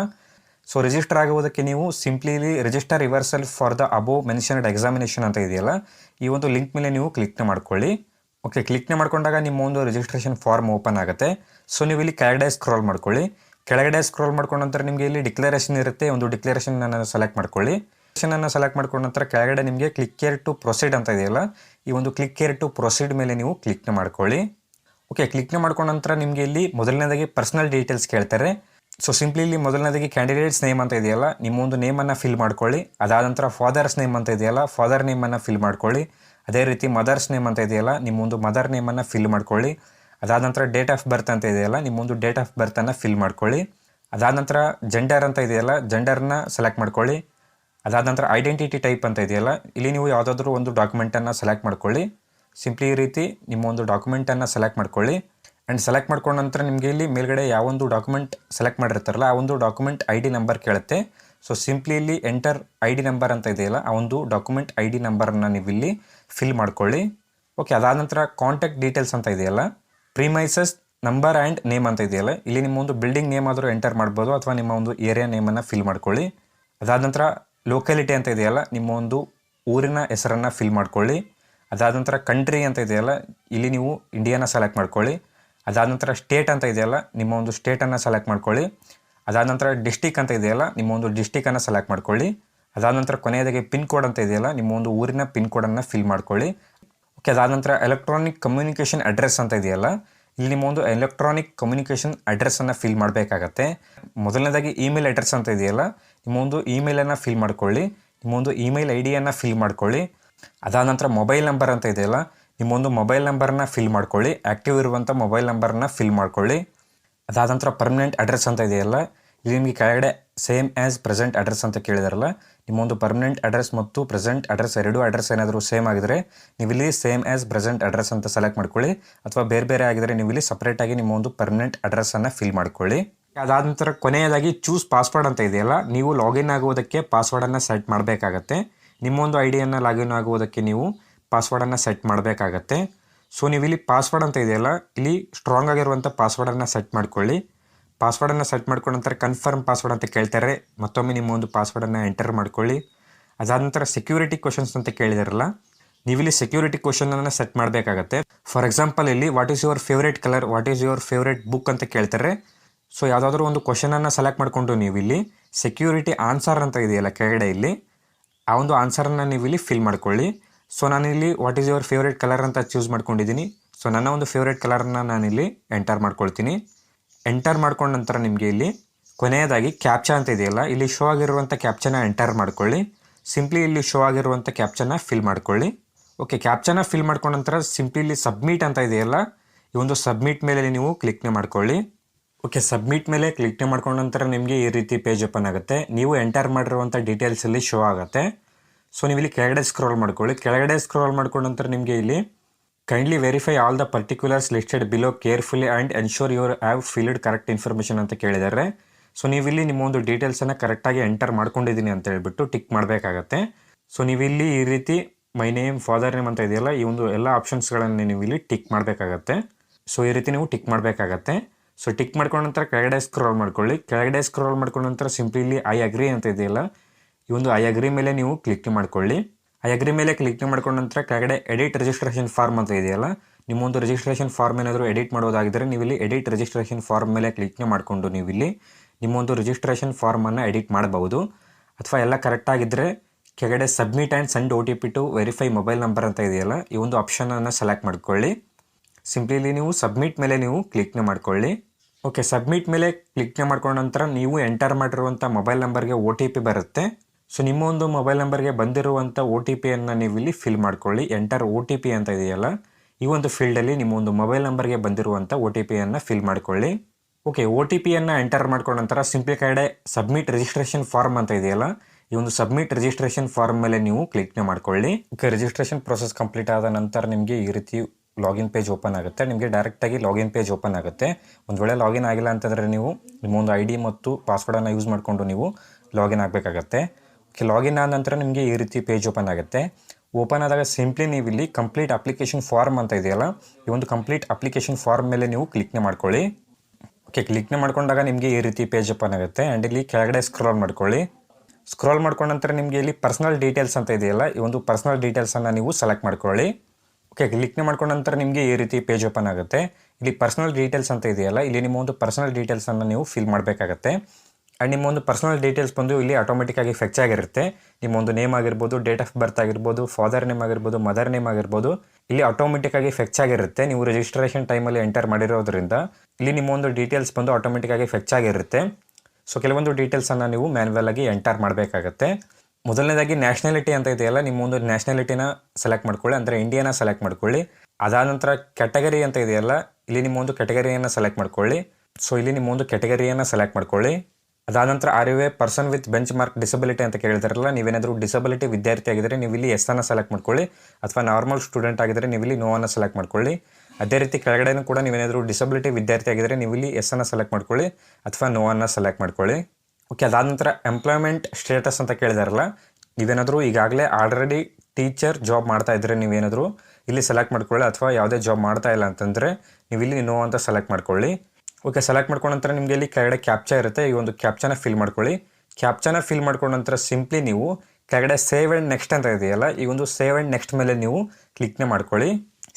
ಸೊ ರಿಜಿಸ್ಟರ್ ಆಗುವುದಕ್ಕೆ ನೀವು simply register reversal for the above mentioned examination ಅಂತ ಇದೆಯಲ್ಲ, ಈ ಒಂದು ಲಿಂಕ್ ಮೇಲೆ ನೀವು ಕ್ಲಿಕ್ನ ಮಾಡ್ಕೊಳ್ಳಿ. ಓಕೆ ಕ್ಲಿಕ್ನ ಮಾಡ್ಕೊಂಡಾಗ ನಿಮ್ಮ ಒಂದು ರಿಜಿಸ್ಟ್ರೇಷನ್ ಫಾರ್ಮ್ ಓಪನ್ ಆಗುತ್ತೆ. ಸೊ ನೀವು ಇಲ್ಲಿ ಕೆಳಗಡೆ ಸ್ಕ್ರೋಲ್ ಮಾಡ್ಕೊಳ್ಳಿ. ಕೆಳಗಡೆ ಸ್ಕ್ರೋಲ್ ಮಾಡ್ಕೊಂಡ ನಂತರ ನಿಮಗೆ ಇಲ್ಲಿ ಡಿಕ್ಲರೇಷನ್ ಇರುತ್ತೆ. ಒಂದು ಡಿಕ್ಲರೇಷನ್ ಅನ್ನು ಸೆಲೆಕ್ಟ್ ಮಾಡ್ಕೊಳ್ಳಿ. ಅನ್ನು ಸೆಲೆಕ್ಟ್ ಮಾಡ್ಕೊಂಡ ನಂತರ ಕೆಳಗಡೆ ನಿಮಗೆ ಕ್ಲಿಕ್ ಕೇರ್ ಟು ಪ್ರೊಸೀಡ್ ಅಂತ ಇದೆಯಲ್ಲ, ಈ ಒಂದು ಕ್ಲಿಕ್ ಕೇರ್ ಟು ಪ್ರೊಸೀಡ್ ಮೇಲೆ ನೀವು ಕ್ಲಿಕ್ನ ಮಾಡ್ಕೊಳ್ಳಿ. ಓಕೆ ಕ್ಲಿಕ್ನ ಮಾಡ್ಕೊಂಡ ನಂತರ ನಿಮಗೆ ಇಲ್ಲಿ ಮೊದಲನೇದಾಗಿ ಪರ್ಸನಲ್ ಡೀಟೇಲ್ಸ್ ಕೇಳ್ತಾರೆ. ಸೊ ಸಿಂಪ್ಲಿ ಇಲ್ಲಿ ಮೊದಲನೇದಾಗಿ ಕ್ಯಾಂಡಿಡೇಟ್ಸ್ ನೇಮ್ ಅಂತ ಇದೆಯಲ್ಲ ನಿಮ್ಮ ಒಂದು ನೇಮನ್ನು ಫಿಲ್ ಮಾಡ್ಕೊಳ್ಳಿ. ಅದಾದ ನಂತರ ಫಾದರ್ಸ್ ನೇಮ್ ಅಂತ ಇದೆಯಲ್ಲ ಫಾದರ್ ನೇಮನ್ನು ಫಿಲ್ ಮಾಡ್ಕೊಳ್ಳಿ. ಅದೇ ರೀತಿ ಮದರ್ಸ್ ನೇಮ್ ಅಂತ ಇದೆಯಲ್ಲ, ನಿಮ್ಮೊಂದು ಮದರ್ ನೇಮನ್ನು ಫಿಲ್ ಮಾಡ್ಕೊಳ್ಳಿ. ಅದಾದ ನಂತರ ಡೇಟ್ ಆಫ್ ಬರ್ತ್ ಅಂತ ಇದೆಯಲ್ಲ, ನಿಮ್ಮೊಂದು ಡೇಟ್ ಆಫ್ ಬರ್ತನ್ನು ಫಿಲ್ ಮಾಡ್ಕೊಳ್ಳಿ. ಅದಾದ ನಂತರ ಜೆಂಡರ್ ಅಂತ ಇದೆಯಲ್ಲ ಜೆಂಡರ್ನ ಸೆಲೆಕ್ಟ್ ಮಾಡ್ಕೊಳ್ಳಿ. ಅದಾದ ನಂತರ ಐಡೆಂಟಿಟಿ ಟೈಪ್ ಅಂತ ಇದೆಯಲ್ಲ, ಇಲ್ಲಿ ನೀವು ಯಾವುದಾದ್ರೂ ಒಂದು ಡಾಕ್ಯುಮೆಂಟನ್ನು ಸೆಲೆಕ್ಟ್ ಮಾಡ್ಕೊಳ್ಳಿ. ಸಿಂಪ್ಲಿ ಈ ರೀತಿ ನಿಮ್ಮ ಒಂದು ಡಾಕ್ಯುಮೆಂಟನ್ನು ಸೆಲೆಕ್ಟ್ ಮಾಡ್ಕೊಳ್ಳಿ. ಆ್ಯಂಡ್ ಸೆಲೆಕ್ಟ್ ಮಾಡ್ಕೊಂಡ ನಂತರ ನಿಮಗೆ ಇಲ್ಲಿ ಮೇಲ್ಗಡೆ ಯಾವೊಂದು ಡಾಕ್ಯುಮೆಂಟ್ ಸೆಲೆಕ್ಟ್ ಮಾಡಿರ್ತಾರಲ್ಲ, ಆ ಒಂದು ಡಾಕ್ಯುಮೆಂಟ್ ಐ ಡಿ ನಂಬರ್ ಕೇಳುತ್ತೆ. ಸೊ ಸಿಂಪ್ಲಿ ಇಲ್ಲಿ ಎಂಟರ್ ಐ ಡಿ ನಂಬರ್ ಅಂತ ಇದೆಯಲ್ಲ, ಆ ಒಂದು ಡಾಕ್ಯುಮೆಂಟ್ ಐ ಡಿ ನಂಬರನ್ನು ನೀವು ಇಲ್ಲಿ ಫಿಲ್ ಮಾಡ್ಕೊಳ್ಳಿ. ಓಕೆ ಅದಾದ ನಂತರ ಕಾಂಟ್ಯಾಕ್ಟ್ ಡೀಟೇಲ್ಸ್ ಅಂತ ಇದೆಯಲ್ಲ ಪ್ರಿಮೈಸಸ್ ನಂಬರ್ ಆ್ಯಂಡ್ ನೇಮ್ ಅಂತ ಇದೆಯಲ್ಲ, ಇಲ್ಲಿ ನಿಮ್ಮ ಒಂದು ಬಿಲ್ಡಿಂಗ್ ನೇಮ್ ಆದರೂ ಎಂಟರ್ ಮಾಡ್ಬೋದು ಅಥವಾ ನಿಮ್ಮ ಒಂದು ಏರಿಯಾ ನೇಮನ್ನು ಫಿಲ್ ಮಾಡ್ಕೊಳ್ಳಿ. ಅದಾದ ನಂತರ ಲೋಕ್ಯಾಲಿಟಿ ಅಂತ ಇದೆಯಲ್ಲ, ನಿಮ್ಮ ಒಂದು ಊರಿನ ಹೆಸರನ್ನು ಫಿಲ್ ಮಾಡ್ಕೊಳ್ಳಿ. ಅದಾದ ನಂತರ ಕಂಟ್ರಿ ಅಂತ ಇದೆಯಲ್ಲ, ಇಲ್ಲಿ ನೀವು ಇಂಡಿಯಾನ ಸೆಲೆಕ್ಟ್ ಮಾಡ್ಕೊಳ್ಳಿ. ಅದಾದ ನಂತರ ಸ್ಟೇಟ್ ಅಂತ ಇದೆಯಲ್ಲ, ನಿಮ್ಮ ಒಂದು ಸ್ಟೇಟನ್ನು ಸೆಲೆಕ್ಟ್ ಮಾಡ್ಕೊಳ್ಳಿ. ಅದಾದ ನಂತರ ಡಿಸ್ಟಿಕ್ ಅಂತ ಇದೆಯಲ್ಲ, ನಿಮ್ಮ ಒಂದು ಡಿಸ್ಟಿಕನ್ನು ಸೆಲೆಕ್ಟ್ ಮಾಡ್ಕೊಳ್ಳಿ. ಅದಾದ ನಂತರ ಕೊನೆಯದಾಗಿ ಪಿನ್ ಕೋಡ್ ಅಂತ ಇದೆಯಲ್ಲ, ನಿಮ್ಮ ಒಂದು ಊರಿನ ಪಿನ್ ಕೋಡನ್ನು ಫಿಲ್ ಮಾಡ್ಕೊಳ್ಳಿ. ಓಕೆ ಅದಾದ ನಂತರ ಎಲೆಕ್ಟ್ರಾನಿಕ್ ಕಮ್ಯುನಿಕೇಷನ್ ಅಡ್ರೆಸ್ ಅಂತ ಇದೆಯಲ್ಲ, ಇಲ್ಲಿ ನಿಮ್ಮ ಒಂದು ಎಲೆಕ್ಟ್ರಾನಿಕ್ ಕಮ್ಯುನಿಕೇಷನ್ ಅಡ್ರೆಸ್ಸನ್ನು ಫಿಲ್ ಮಾಡಬೇಕಾಗತ್ತೆ. ಮೊದಲನೇದಾಗಿ ಇಮೇಲ್ ಅಡ್ರೆಸ್ ಅಂತ ಇದೆಯಲ್ಲ, ನಿಮ್ಮ ಒಂದು ಇಮೇಲನ್ನು ಫಿಲ್ ಮಾಡ್ಕೊಳ್ಳಿ. ನಿಮ್ಮ ಒಂದು ಇಮೇಲ್ ಐ ಡಿಯನ್ನು ಫಿಲ್ ಮಾಡ್ಕೊಳ್ಳಿ. ಅದಾದ ನಂತರ ಮೊಬೈಲ್ ನಂಬರ್ ಅಂತ ಇದೆಯಲ್ಲ ನಿಮ್ಮೊಂದು ಮೊಬೈಲ್ ನಂಬರ್ನ ಫಿಲ್ ಮಾಡ್ಕೊಳ್ಳಿ. ಆ್ಯಕ್ಟಿವ್ ಇರುವಂಥ ಮೊಬೈಲ್ ನಂಬರ್ನ ಫಿಲ್ ಮಾಡ್ಕೊಳ್ಳಿ. ಅದಾದ ನಂತರ ಪರ್ಮನೆಂಟ್ ಅಡ್ರೆಸ್ ಅಂತ ಇದೆಯಲ್ಲ, ಇಲ್ಲಿ ನಿಮಗೆ ಕೆಳಗಡೆ ಸೇಮ್ ಆ್ಯಸ್ ಪ್ರೆಸೆಂಟ್ ಅಡ್ರೆಸ್ ಅಂತ ಕೇಳಿದಾರಲ್ಲ, ನಿಮ್ಮೊಂದು ಪರ್ಮನೆಂಟ್ ಅಡ್ರೆಸ್ ಮತ್ತು ಪ್ರೆಸೆಂಟ್ ಅಡ್ರೆಸ್ ಎರಡೂ ಅಡ್ರೆಸ್ ಏನಾದರೂ ಸೇಮ್ ಆಗಿದ್ರೆ, ನೀವು ಇಲ್ಲಿ ಸೇಮ್ ಆ್ಯಸ್ ಪ್ರೆಸೆಂಟ್ ಅಡ್ರೆಸ್ ಅಂತ ಸೆಲೆಕ್ಟ್ ಮಾಡ್ಕೊಳ್ಳಿ. ಅಥವಾ ಬೇರೆ ಬೇರೆ ಆಗಿದ್ರೆ ನೀವು ಇಲ್ಲಿ ಸಪ್ರೇಟಾಗಿ ನಿಮ್ಮ ಒಂದು ಪರ್ಮನೆಂಟ್ ಅಡ್ರೆಸ್ಸನ್ನು ಫಿಲ್ ಮಾಡ್ಕೊಳ್ಳಿ. ಅದಾದ ನಂತರ ಕೊನೆಯದಾಗಿ ಚೂಸ್ ಪಾಸ್ವರ್ಡ್ ಅಂತ ಇದೆಯಲ್ಲ, ನೀವು ಲಾಗಿನ್ ಆಗುವುದಕ್ಕೆ ಪಾಸ್ವರ್ಡನ್ನು ಸೆಟ್ ಮಾಡಬೇಕಾಗತ್ತೆ. ನಿಮ್ಮೊಂದು ಐಡಿಯನ್ನು ಡಿಯನ್ನು ಲಾಗಿನ್ ಆಗುವುದಕ್ಕೆ ನೀವು ಪಾಸ್ವರ್ಡನ್ನು ಸೆಟ್ ಮಾಡಬೇಕಾಗತ್ತೆ. ಸೊ ನೀವು ಇಲ್ಲಿ ಪಾಸ್ವರ್ಡ್ ಅಂತ ಇದೆಯಲ್ಲ, ಇಲ್ಲಿ ಸ್ಟ್ರಾಂಗ್ ಆಗಿರುವಂಥ ಪಾಸ್ವರ್ಡನ್ನು ಸೆಟ್ ಮಾಡ್ಕೊಳ್ಳಿ. ಪಾಸ್ವರ್ಡನ್ನು ಸೆಟ್ ಮಾಡ್ಕೊಂಡ ನಂತರ ಕನ್ಫರ್ಮ್ ಪಾಸ್ವರ್ಡ್ ಅಂತ ಕೇಳ್ತಾರೆ. ಮತ್ತೊಮ್ಮೆ ನಿಮ್ಮ ಒಂದು ಪಾಸ್ವರ್ಡನ್ನು ಎಂಟರ್ ಮಾಡ್ಕೊಳ್ಳಿ. ಅದಾದ ನಂತರ ಸೆಕ್ಯೂರಿಟಿ ಕ್ವಶನ್ಸ್ ಅಂತ ಕೇಳಿದಾರಲ್ಲ, ನೀವಿಲ್ಲಿ ಸೆಕ್ಯೂರಿಟಿ ಕ್ವಶನನ್ನು ಸೆಟ್ ಮಾಡಬೇಕಾಗತ್ತೆ. ಫಾರ್ ಎಕ್ಸಾಂಪಲ್ ಇಲ್ಲಿ what is your favourite colour what is your favourite book ಅಂತ ಕೇಳ್ತಾರೆ. ಸೊ ಯಾವುದಾದ್ರೂ ಒಂದು ಕ್ವಶನನ್ನು ಸೆಲೆಕ್ಟ್ ಮಾಡಿಕೊಂಡು ನೀವು ಇಲ್ಲಿ ಸೆಕ್ಯೂರಿಟಿ ಆನ್ಸರ್ ಅಂತ ಇದೆಯಲ್ಲ ಕೆಳಗಡೆ ಇಲ್ಲಿ, ಆ ಒಂದು ಆನ್ಸರನ್ನು ನೀವು ಇಲ್ಲಿ ಫಿಲ್ ಮಾಡ್ಕೊಳ್ಳಿ. ಸೊ ನಾನಿಲ್ಲಿ what is your favourite colour ಅಂತ ಚೂಸ್ ಮಾಡ್ಕೊಂಡಿದ್ದೀನಿ. ಸೊ ನನ್ನ ಒಂದು ಫೇವ್ರೇಟ್ ಕಲರ್ನ ನಾನಿಲ್ಲಿ ಎಂಟರ್ ಮಾಡ್ಕೊಳ್ತೀನಿ. ಎಂಟರ್ ಮಾಡ್ಕೊಂಡ ನಂತರ ನಿಮಗೆ ಇಲ್ಲಿ ಕೊನೆಯದಾಗಿ ಕ್ಯಾಪ್ಚಾ ಅಂತ ಇದೆಯಲ್ಲ, ಇಲ್ಲಿ ಶೋ ಆಗಿರುವಂಥ ಕ್ಯಾಪ್ಚನ ಎಂಟರ್ ಮಾಡ್ಕೊಳ್ಳಿ. ಸಿಂಪ್ಲಿ ಇಲ್ಲಿ ಶೋ ಆಗಿರುವಂಥ ಕ್ಯಾಪ್ಚನ ಫಿಲ್ ಮಾಡ್ಕೊಳ್ಳಿ. ಓಕೆ ಕ್ಯಾಪ್ಚನ ಫಿಲ್ ಮಾಡ್ಕೊಂಡ ನಂತರ ಸಿಂಪ್ಲಿ ಇಲ್ಲಿ ಸಬ್ಮಿಟ್ ಅಂತ ಇದೆಯಲ್ಲ, ಈ ಒಂದು ಸಬ್ಮಿಟ್ ಮೇಲೆ ನೀವು ಕ್ಲಿಕ್ನೇ ಮಾಡ್ಕೊಳ್ಳಿ. ಓಕೆ ಸಬ್ಮಿಟ್ ಮೇಲೆ ಕ್ಲಿಕ್ನೇ ಮಾಡ್ಕೊಂಡ ನಂತರ ನಿಮಗೆ ಈ ರೀತಿ ಪೇಜ್ ಓಪನ್ ಆಗುತ್ತೆ. ನೀವು ಎಂಟರ್ ಮಾಡಿರುವಂಥ ಡೀಟೇಲ್ಸ್ ಇಲ್ಲಿ ಶೋ ಆಗುತ್ತೆ. ಸೊ ನೀವು ಇಲ್ಲಿ ಕೆಳಗಡೆ ಸ್ಕ್ರೋಲ್ ಮಾಡ್ಕೊಳ್ಳಿ. ಕೆಳಗಡೆ ಸ್ಕ್ರೋಲ್ ಮಾಡ್ಕೊಂಡ ನಂತರ ನಿಮಗೆ ಇಲ್ಲಿ kindly verify all the particulars listed below carefully and ensure your have filled correct information ಅಂತ ಕೇಳಿದ್ದಾರೆ ಸೊ ನೀವು ಇಲ್ಲಿ ನಿಮ್ಮ ಒಂದು ಡೀಟೇಲ್ಸನ್ನು ಕರೆಕ್ಟಾಗಿ ಎಂಟರ್ ಮಾಡ್ಕೊಂಡಿದ್ದೀನಿ ಅಂತ ಹೇಳ್ಬಿಟ್ಟು ಟಿಕ್ ಮಾಡಬೇಕಾಗತ್ತೆ. ಸೊ ನೀವು ಇಲ್ಲಿ ಈ ರೀತಿ ಮೈ ನೇಮ್ ಫಾದರ್ ನೇಮ್ ಅಂತ ಇದೆಯಲ್ಲ, ಈ ಒಂದು ಎಲ್ಲ ಆಪ್ಷನ್ಸ್ಗಳನ್ನು ನೀವು ಇಲ್ಲಿ ಟಿಕ್ ಮಾಡಬೇಕಾಗತ್ತೆ. ಸೊ ಈ ರೀತಿ ನೀವು ಟಿಕ್ ಮಾಡಬೇಕಾಗತ್ತೆ. ಸೊ ಟಿಕ್ ಮಾಡ್ಕೊಂಡ ನಂತರ ಕೆಳಗಡೆ ಸ್ಕ್ರೋಲ್ ಮಾಡ್ಕೊಳ್ಳಿ. ಕೆಳಗಡೆ ಸ್ಕ್ರೋಲ್ ಮಾಡ್ಕೊಂಡ ನಂತರ ಸಿಂಪ್ಲಿ ಇಲ್ಲಿ ಐ ಅಗ್ರಿ ಅಂತ ಇದೆಯಲ್ಲ ಈ ಒಂದು ಐ ಅಗ್ರಿ ಮೇಲೆ ನೀವು ಕ್ಲಿಕ್ ಮಾಡ್ಕೊಳ್ಳಿ. ಐ ಅಗ್ರಿ ಮೇಲೆ ಕ್ಲಿಕ್ ಮಾಡ್ಕೊಂಡ ನಂತರ ಕೆಳಗಡೆ ಎಡಿಟ್ ರಿಜಿಸ್ಟ್ರೇಷನ್ ಫಾರ್ಮ್ ಅಂತ ಇದೆಯಲ್ಲ, ನಿಮ್ಮೊಂದು ರಿಜಿಸ್ಟ್ರೇಷನ್ ಫಾರ್ಮ್ ಏನಾದರೂ ಎಡಿಟ್ ಮಾಡೋದಾಗಿದ್ದರೆ ನೀವು ಇಲ್ಲಿ ಎಡಿಟ್ ರಿಜಿಸ್ಟ್ರೇಷನ್ ಫಾರ್ಮ್ ಮೇಲೆ ಕ್ಲಿಕ್ ಮಾಡಿಕೊಂಡು ನೀವು ಇಲ್ಲಿ ನಿಮ್ಮೊಂದು ರಿಜಿಸ್ಟ್ರೇಷನ್ ಫಾರ್ಮನ್ನು ಎಡಿಟ್ ಮಾಡಬಹುದು. ಅಥವಾ ಎಲ್ಲ ಕರೆಕ್ಟಾಗಿದ್ದರೆ ಕೆಳಗಡೆ submit and send O T P to verify mobile number ಅಂತ ಇದೆಯಲ್ಲ, ಈ ಒಂದು ಆಪ್ಷನನ್ನು ಸೆಲೆಕ್ಟ್ ಮಾಡ್ಕೊಳ್ಳಿ. ಸಿಂಪ್ಲಿ ನೀವು ಸಬ್ಮಿಟ್ ಮೇಲೆ ನೀವು ಕ್ಲಿಕ್ ಮಾಡ್ಕೊಳ್ಳಿ. ಓಕೆ ಸಬ್ಮಿಟ್ ಮೇಲೆ ಕ್ಲಿಕ್ ಮಾಡ್ಕೊಂಡ ನಂತರ ನೀವು ಎಂಟರ್ ಮಾಡಿರುವಂಥ ಮೊಬೈಲ್ ನಂಬರ್ಗೆ ಒ ಟಿ ಪಿ ಬರುತ್ತೆ. ಸೊ ನಿಮ್ಮ ಒಂದು ಮೊಬೈಲ್ ನಂಬರ್ಗೆ ಬಂದಿರುವಂಥ ಒ ಟಿ ಪಿಯನ್ನು ನೀವು ಇಲ್ಲಿ ಫಿಲ್ ಮಾಡ್ಕೊಳ್ಳಿ. ಎಂಟರ್ ಒ ಟಿ ಪಿ ಅಂತ ಇದೆಯಲ್ಲ, ಈ ಒಂದು ಫೀಲ್ಡಲ್ಲಿ ನಿಮ್ಮ ಒಂದು ಮೊಬೈಲ್ ನಂಬರ್ಗೆ ಬಂದಿರುವಂಥ ಒ ಟಿ ಪಿಯನ್ನು ಫಿಲ್ ಮಾಡ್ಕೊಳ್ಳಿ. ಓಕೆ ಒ ಟಿ ಪಿಯನ್ನು ಎಂಟರ್ ಮಾಡ್ಕೊಂಡ ನಂತರ ಸಿಂಪ್ಲಿ ಕಡೆ ಸಬ್ಮಿಟ್ ರಿಜಿಸ್ಟ್ರೇಷನ್ ಫಾರ್ಮ್ ಅಂತ ಇದೆಯಲ್ಲ, ಈ ಒಂದು ಸಬ್ಮಿಟ್ ರಿಜಿಸ್ಟ್ರೇಷನ್ ಫಾರ್ಮ್ ಮೇಲೆ ನೀವು ಕ್ಲಿಕ್ನ ಮಾಡ್ಕೊಳ್ಳಿ. ಓಕೆ ರಿಜಿಸ್ಟ್ರೇಷನ್ ಪ್ರೊಸೆಸ್ ಕಂಪ್ಲೀಟ್ ಆದ ನಂತರ ನಿಮಗೆ ಈ ರೀತಿ ಲಾಗಿನ್ ಪೇಜ್ ಓಪನ್ ಆಗುತ್ತೆ. ನಿಮಗೆ ಡೈರೆಕ್ಟಾಗಿ ಲಾಗಿನ್ ಪೇಜ್ ಓಪನ್ ಆಗುತ್ತೆ. ಒಂದು ವೇಳೆ ಲಾಗಿನ್ ಆಗಿಲ್ಲ ಅಂತಂದರೆ ನೀವು ನಿಮ್ಮೊಂದು ಐ ಡಿ ಮತ್ತು ಪಾಸ್ವರ್ಡನ್ನು ಯೂಸ್ ಮಾಡಿಕೊಂಡು ನೀವು ಲಾಗಿನ್ ಆಗಬೇಕಾಗತ್ತೆ. ಲಾಗಿನ್ ಆದ ನಂತರ ನಿಮಗೆ ಈ ರೀತಿ ಪೇಜ್ ಓಪನ್ ಆಗುತ್ತೆ. ಓಪನ್ ಆದಾಗ ಸಿಂಪ್ಲಿ ನೀವು ಇಲ್ಲಿ ಕಂಪ್ಲೀಟ್ ಅಪ್ಲಿಕೇಶನ್ ಫಾರ್ಮ್ ಅಂತ ಇದೆಯಲ್ಲ, ಈ ಒಂದು ಕಂಪ್ಲೀಟ್ ಅಪ್ಲಿಕೇಶನ್ ಫಾರ್ಮ್ ಮೇಲೆ ನೀವು ಕ್ಲಿಕ್ನ ಮಾಡ್ಕೊಳ್ಳಿ. ಓಕೆ ಕ್ಲಿಕ್ನ ಮಾಡ್ಕೊಂಡಾಗ ನಿಮಗೆ ಈ ರೀತಿ ಪೇಜ್ ಓಪನ್ ಆಗುತ್ತೆ. ಆ್ಯಂಡ್ ಇಲ್ಲಿ ಕೆಳಗಡೆ ಸ್ಕ್ರೋಲ್ ಮಾಡ್ಕೊಳ್ಳಿ. ಸ್ಕ್ರೋಲ್ ಮಾಡ್ಕೊಂಡ ನಂತರ ನಿಮಗೆ ಇಲ್ಲಿ ಪರ್ಸನಲ್ ಡೀಟೇಲ್ಸ್ ಅಂತ ಇದೆಯಲ್ಲ, ಈ ಒಂದು ಪರ್ಸನಲ್ ಡೀಟೇಲ್ಸನ್ನು ನೀವು ಸೆಲೆಕ್ಟ್ ಮಾಡ್ಕೊಳ್ಳಿ. ಓಕೆ ಕ್ಲಿಕ್ನ ಮಾಡ್ಕೊಂಡ ನಂತರ ನಿಮಗೆ ಈ ರೀತಿ ಪೇಜ್ ಓಪನ್ ಆಗುತ್ತೆ. ಇಲ್ಲಿ ಪರ್ಸನಲ್ ಡೀಟೇಲ್ಸ್ ಅಂತ ಇದೆಯಲ್ಲ, ಇಲ್ಲಿ ನಿಮ್ಮ ಒಂದು ಪರ್ಸನಲ್ ಡೀಟೇಲ್ಸನ್ನು ನೀವು ಫಿಲ್ ಮಾಡಬೇಕಾಗತ್ತೆ. ಆ್ಯಂಡ್ ನಿಮ್ಮೊಂದು ಪರ್ಸನಲ್ ಡೀಟೇಲ್ಸ್ ಬಂದು ಇಲ್ಲಿ ಆಟೋಮೆಟಿಕ್ಕಾಗಿ ಫೆಚ್ ಆಗಿರುತ್ತೆ. ನಿಮ್ಮೊಂದು ನೇಮ್ ಆಗಿರ್ಬೋದು ಡೇಟ್ ಆಫ್ ಬರ್ತ್ ಆಗಿರ್ಬೋದು ಫಾದರ್ ನೇಮ್ ಆಗಿರ್ಬೋದು ಮದರ್ ನೇಮ್ ಆಗಿರ್ಬೋದು, ಇಲ್ಲಿ ಆಟೋಮೆಟಿಕ್ಕಾಗಿ ಫೆಚ್ ಆಗಿರುತ್ತೆ. ನೀವು ರಿಜಿಸ್ಟ್ರೇಷನ್ ಟೈಮಲ್ಲಿ ಎಂಟರ್ ಮಾಡಿರೋದ್ರಿಂದ ಇಲ್ಲಿ ನಿಮ್ಮೊಂದು ಡೀಟೇಲ್ಸ್ ಬಂದು ಆಟೋಮೆಟಿಕ್ಕಾಗಿ ಫೆಚ್ ಆಗಿರುತ್ತೆ. ಸೊ ಕೆಲವೊಂದು ಡೀಟೇಲ್ಸನ್ನು ನೀವು ಮ್ಯಾನ್ಯಲ್ ಆಗಿ ಎಂಟರ್ ಮಾಡಬೇಕಾಗತ್ತೆ. ಮೊದಲನೇದಾಗಿ ನ್ಯಾಷನಾಲಿಟಿ ಅಂತ ಇದೆಯಲ್ಲ, ನಿಮ್ಮೊಂದು ನ್ಯಾಷನಾಲಿಟಿನ ಸೆಲೆಕ್ಟ್ ಮಾಡ್ಕೊಳ್ಳಿ. ಅಂದರೆ ಇಂಡಿಯಾನ ಸೆಲೆಕ್ಟ್ ಮಾಡ್ಕೊಳ್ಳಿ. ಅದಾದ ನಂತರ ಕ್ಯಾಟಗರಿ ಅಂತ ಇದೆಯಲ್ಲ, ಇಲ್ಲಿ ನಿಮ್ಮೊಂದು ಕ್ಯಾಟಗರಿಯನ್ನು ಸೆಲೆಕ್ಟ್ ಮಾಡ್ಕೊಳ್ಳಿ. ಸೊ ಇಲ್ಲಿ ನಿಮ್ಮೊಂದು ಕ್ಯಾಟಗರಿಯನ್ನು ಸೆಲೆಕ್ಟ್ ಮಾಡ್ಕೊಳ್ಳಿ. ಅದಾದ ನಂತರ are you a person with benchmark disability ಅಂತ ಕೇಳ್ತಾರಲ್ಲ ನೀವೇನಾದರೂ ಡಿಸಬಿಲಿಟಿ ವಿದ್ಯಾರ್ಥಿ ಆಗಿದ್ದರೆ ನೀವು ಇಲ್ಲಿ ಎಸ್ ಅನ್ನು ಸೆಲೆಕ್ಟ್ ಮಾಡ್ಕೊಳ್ಳಿ, ಅಥವಾ ನಾರ್ಮಲ್ ಸ್ಟೂಡೆಂಟ್ ಆಗಿದ್ದರೆ ನೀವು ಇಲ್ಲಿ ನೋವನ್ನು ಸೆಲೆಕ್ಟ್ ಮಾಡ್ಕೊಳ್ಳಿ. ಅದೇ ರೀತಿ ಕೆಳಗಡೆನೂ ಕೂಡ ನೀವೇನಾದರೂ ಡಿಸಬಿಲಿಟಿ ವಿದ್ಯಾರ್ಥಿ ಆಗಿದ್ದರೆ ನೀವು ಇಲ್ಲಿ ಎಸ್ ಅನ್ನು ಸೆಲೆಕ್ಟ್ ಮಾಡ್ಕೊಳ್ಳಿ, ಅಥವಾ ನೋವನ್ನು ಸೆಲೆಕ್ಟ್ ಮಾಡ್ಕೊಳ್ಳಿ. ಓಕೆ ಅದಾದ ನಂತರ ಎಂಪ್ಲಾಯ್ಮೆಂಟ್ ಸ್ಟೇಟಸ್ ಅಂತ ಕೇಳಿದಾರಲ್ಲ, ನೀವೇನಾದರೂ ಈಗಾಗಲೇ ಆಲ್ರೆಡಿ ಟೀಚರ್ ಜಾಬ್ ಮಾಡ್ತಾ ಇದ್ದರೆ ನೀವೇನಾದರೂ ಇಲ್ಲಿ ಸೆಲೆಕ್ಟ್ ಮಾಡ್ಕೊಳ್ಳಿ, ಅಥವಾ ಯಾವುದೇ ಜಾಬ್ ಮಾಡ್ತಾ ಇಲ್ಲ ಅಂತಂದರೆ ನೀವು ಇಲ್ಲಿ ನೋ ಅಂತ ಸೆಲೆಕ್ಟ್ ಮಾಡ್ಕೊಳ್ಳಿ. ಓಕೆ ಸೆಲೆಕ್ಟ್ ಮಾಡ್ಕೊಂಡ ನಂತರ ನಿಮಗೆ ಇಲ್ಲಿ ಕೆಳಗಡೆ ಕ್ಯಾಪ್ಚಾ ಇರುತ್ತೆ. ಈ ಒಂದು ಕ್ಯಾಪ್ಚಾನ ಫಿಲ್ ಮಾಡ್ಕೊಳ್ಳಿ. ಕ್ಯಾಪ್ಚಾನ ಫಿಲ್ ಮಾಡ್ಕೊಂಡ ನಂತರ ಸಿಂಪ್ಲಿ ನೀವು ಕೆಳಗಡೆ ಸೇವ್ ಆ್ಯಂಡ್ ನೆಕ್ಸ್ಟ್ ಅಂತ ಇದೆಯಲ್ಲ, ಈ ಒಂದು ಸೇವ್ ಆ್ಯಂಡ್ ನೆಕ್ಸ್ಟ್ ಮೇಲೆ ನೀವು ಕ್ಲಿಕ್ನೇ ಮಾಡ್ಕೊಳ್ಳಿ.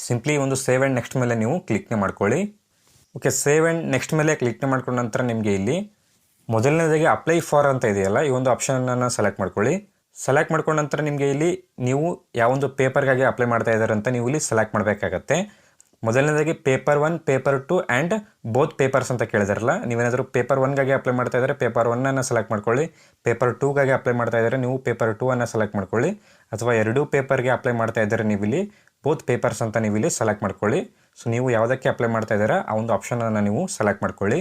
ಸಿಂಪ್ಲಿ ಒಂದು ಸೇವ್ ಆ್ಯಂಡ್ ನೆಕ್ಸ್ಟ್ ಮೇಲೆ ನೀವು ಕ್ಲಿಕ್ನೇ ಮಾಡ್ಕೊಳ್ಳಿ. ಓಕೆ ಸೇವ್ ಆ್ಯಂಡ್ ನೆಕ್ಸ್ಟ್ ಮೇಲೆ ಕ್ಲಿಕ್ನೇ ಮಾಡ್ಕೊಂಡ ನಂತರ ನಿಮಗೆ ಇಲ್ಲಿ ಮೊದಲನೇದಾಗಿ ಅಪ್ಲೈ ಫಾರ್ ಅಂತ ಇದೆಯಲ್ಲ, ಈ ಒಂದು ಆಪ್ಷನನ್ನು ಸೆಲೆಕ್ಟ್ ಮಾಡ್ಕೊಳ್ಳಿ. ಸೆಲೆಕ್ಟ್ ಮಾಡ್ಕೊಂಡ ನಂತರ ನಿಮಗೆ ಇಲ್ಲಿ ನೀವು ಯಾವೊಂದು ಪೇಪರ್ಗಾಗಿ ಅಪ್ಲೈ ಮಾಡ್ತಾ ಇದ್ದಾರೆ ಅಂತ ನೀವು ಇಲ್ಲಿ ಸೆಲೆಕ್ಟ್ ಮಾಡಬೇಕಾಗತ್ತೆ. ಮೊದಲನೇದಾಗಿ paper one paper two and both papers ಅಂತ ಕೇಳಿದಾರಲ್ಲ, ನೀವೇನಾದರೂ ಪೇಪರ್ ಒನ್ಗಾಗಿ ಅಪ್ಲೈ ಮಾಡ್ತಾ ಇದ್ದಾರೆ ಪೇಪರ್ ಒನ್ನನ್ನು ಸೆಲೆಕ್ಟ್ ಮಾಡ್ಕೊಳ್ಳಿ. ಪೇಪರ್ ಟೂಗಾಗಿ ಅಪ್ಲೈ ಮಾಡ್ತಾ ಇದ್ದಾರೆ ನೀವು ಪೇಪರ್ ಟೂ ಅನ್ನು ಸೆಲೆಕ್ಟ್ ಮಾಡ್ಕೊಳ್ಳಿ. ಅಥವಾ ಎರಡೂ ಪೇಪರ್ಗೆ ಅಪ್ಲೈ ಮಾಡ್ತಾ ಇದ್ದಾರೆ ನೀವಿಲ್ಲಿ ಬೋತ್ ಪೇಪರ್ಸ್ ಅಂತ ನೀವಿಲ್ಲಿ ಸೆಲೆಕ್ಟ್ ಮಾಡ್ಕೊಳ್ಳಿ. ಸೊ ನೀವು ಯಾವುದಕ್ಕೆ ಅಪ್ಲೈ ಮಾಡ್ತಾ ಇದ್ದೀರಾ, ಆ ಒಂದು ಆಪ್ಷನನ್ನು ನೀವು ಸೆಲೆಕ್ಟ್ ಮಾಡ್ಕೊಳ್ಳಿ.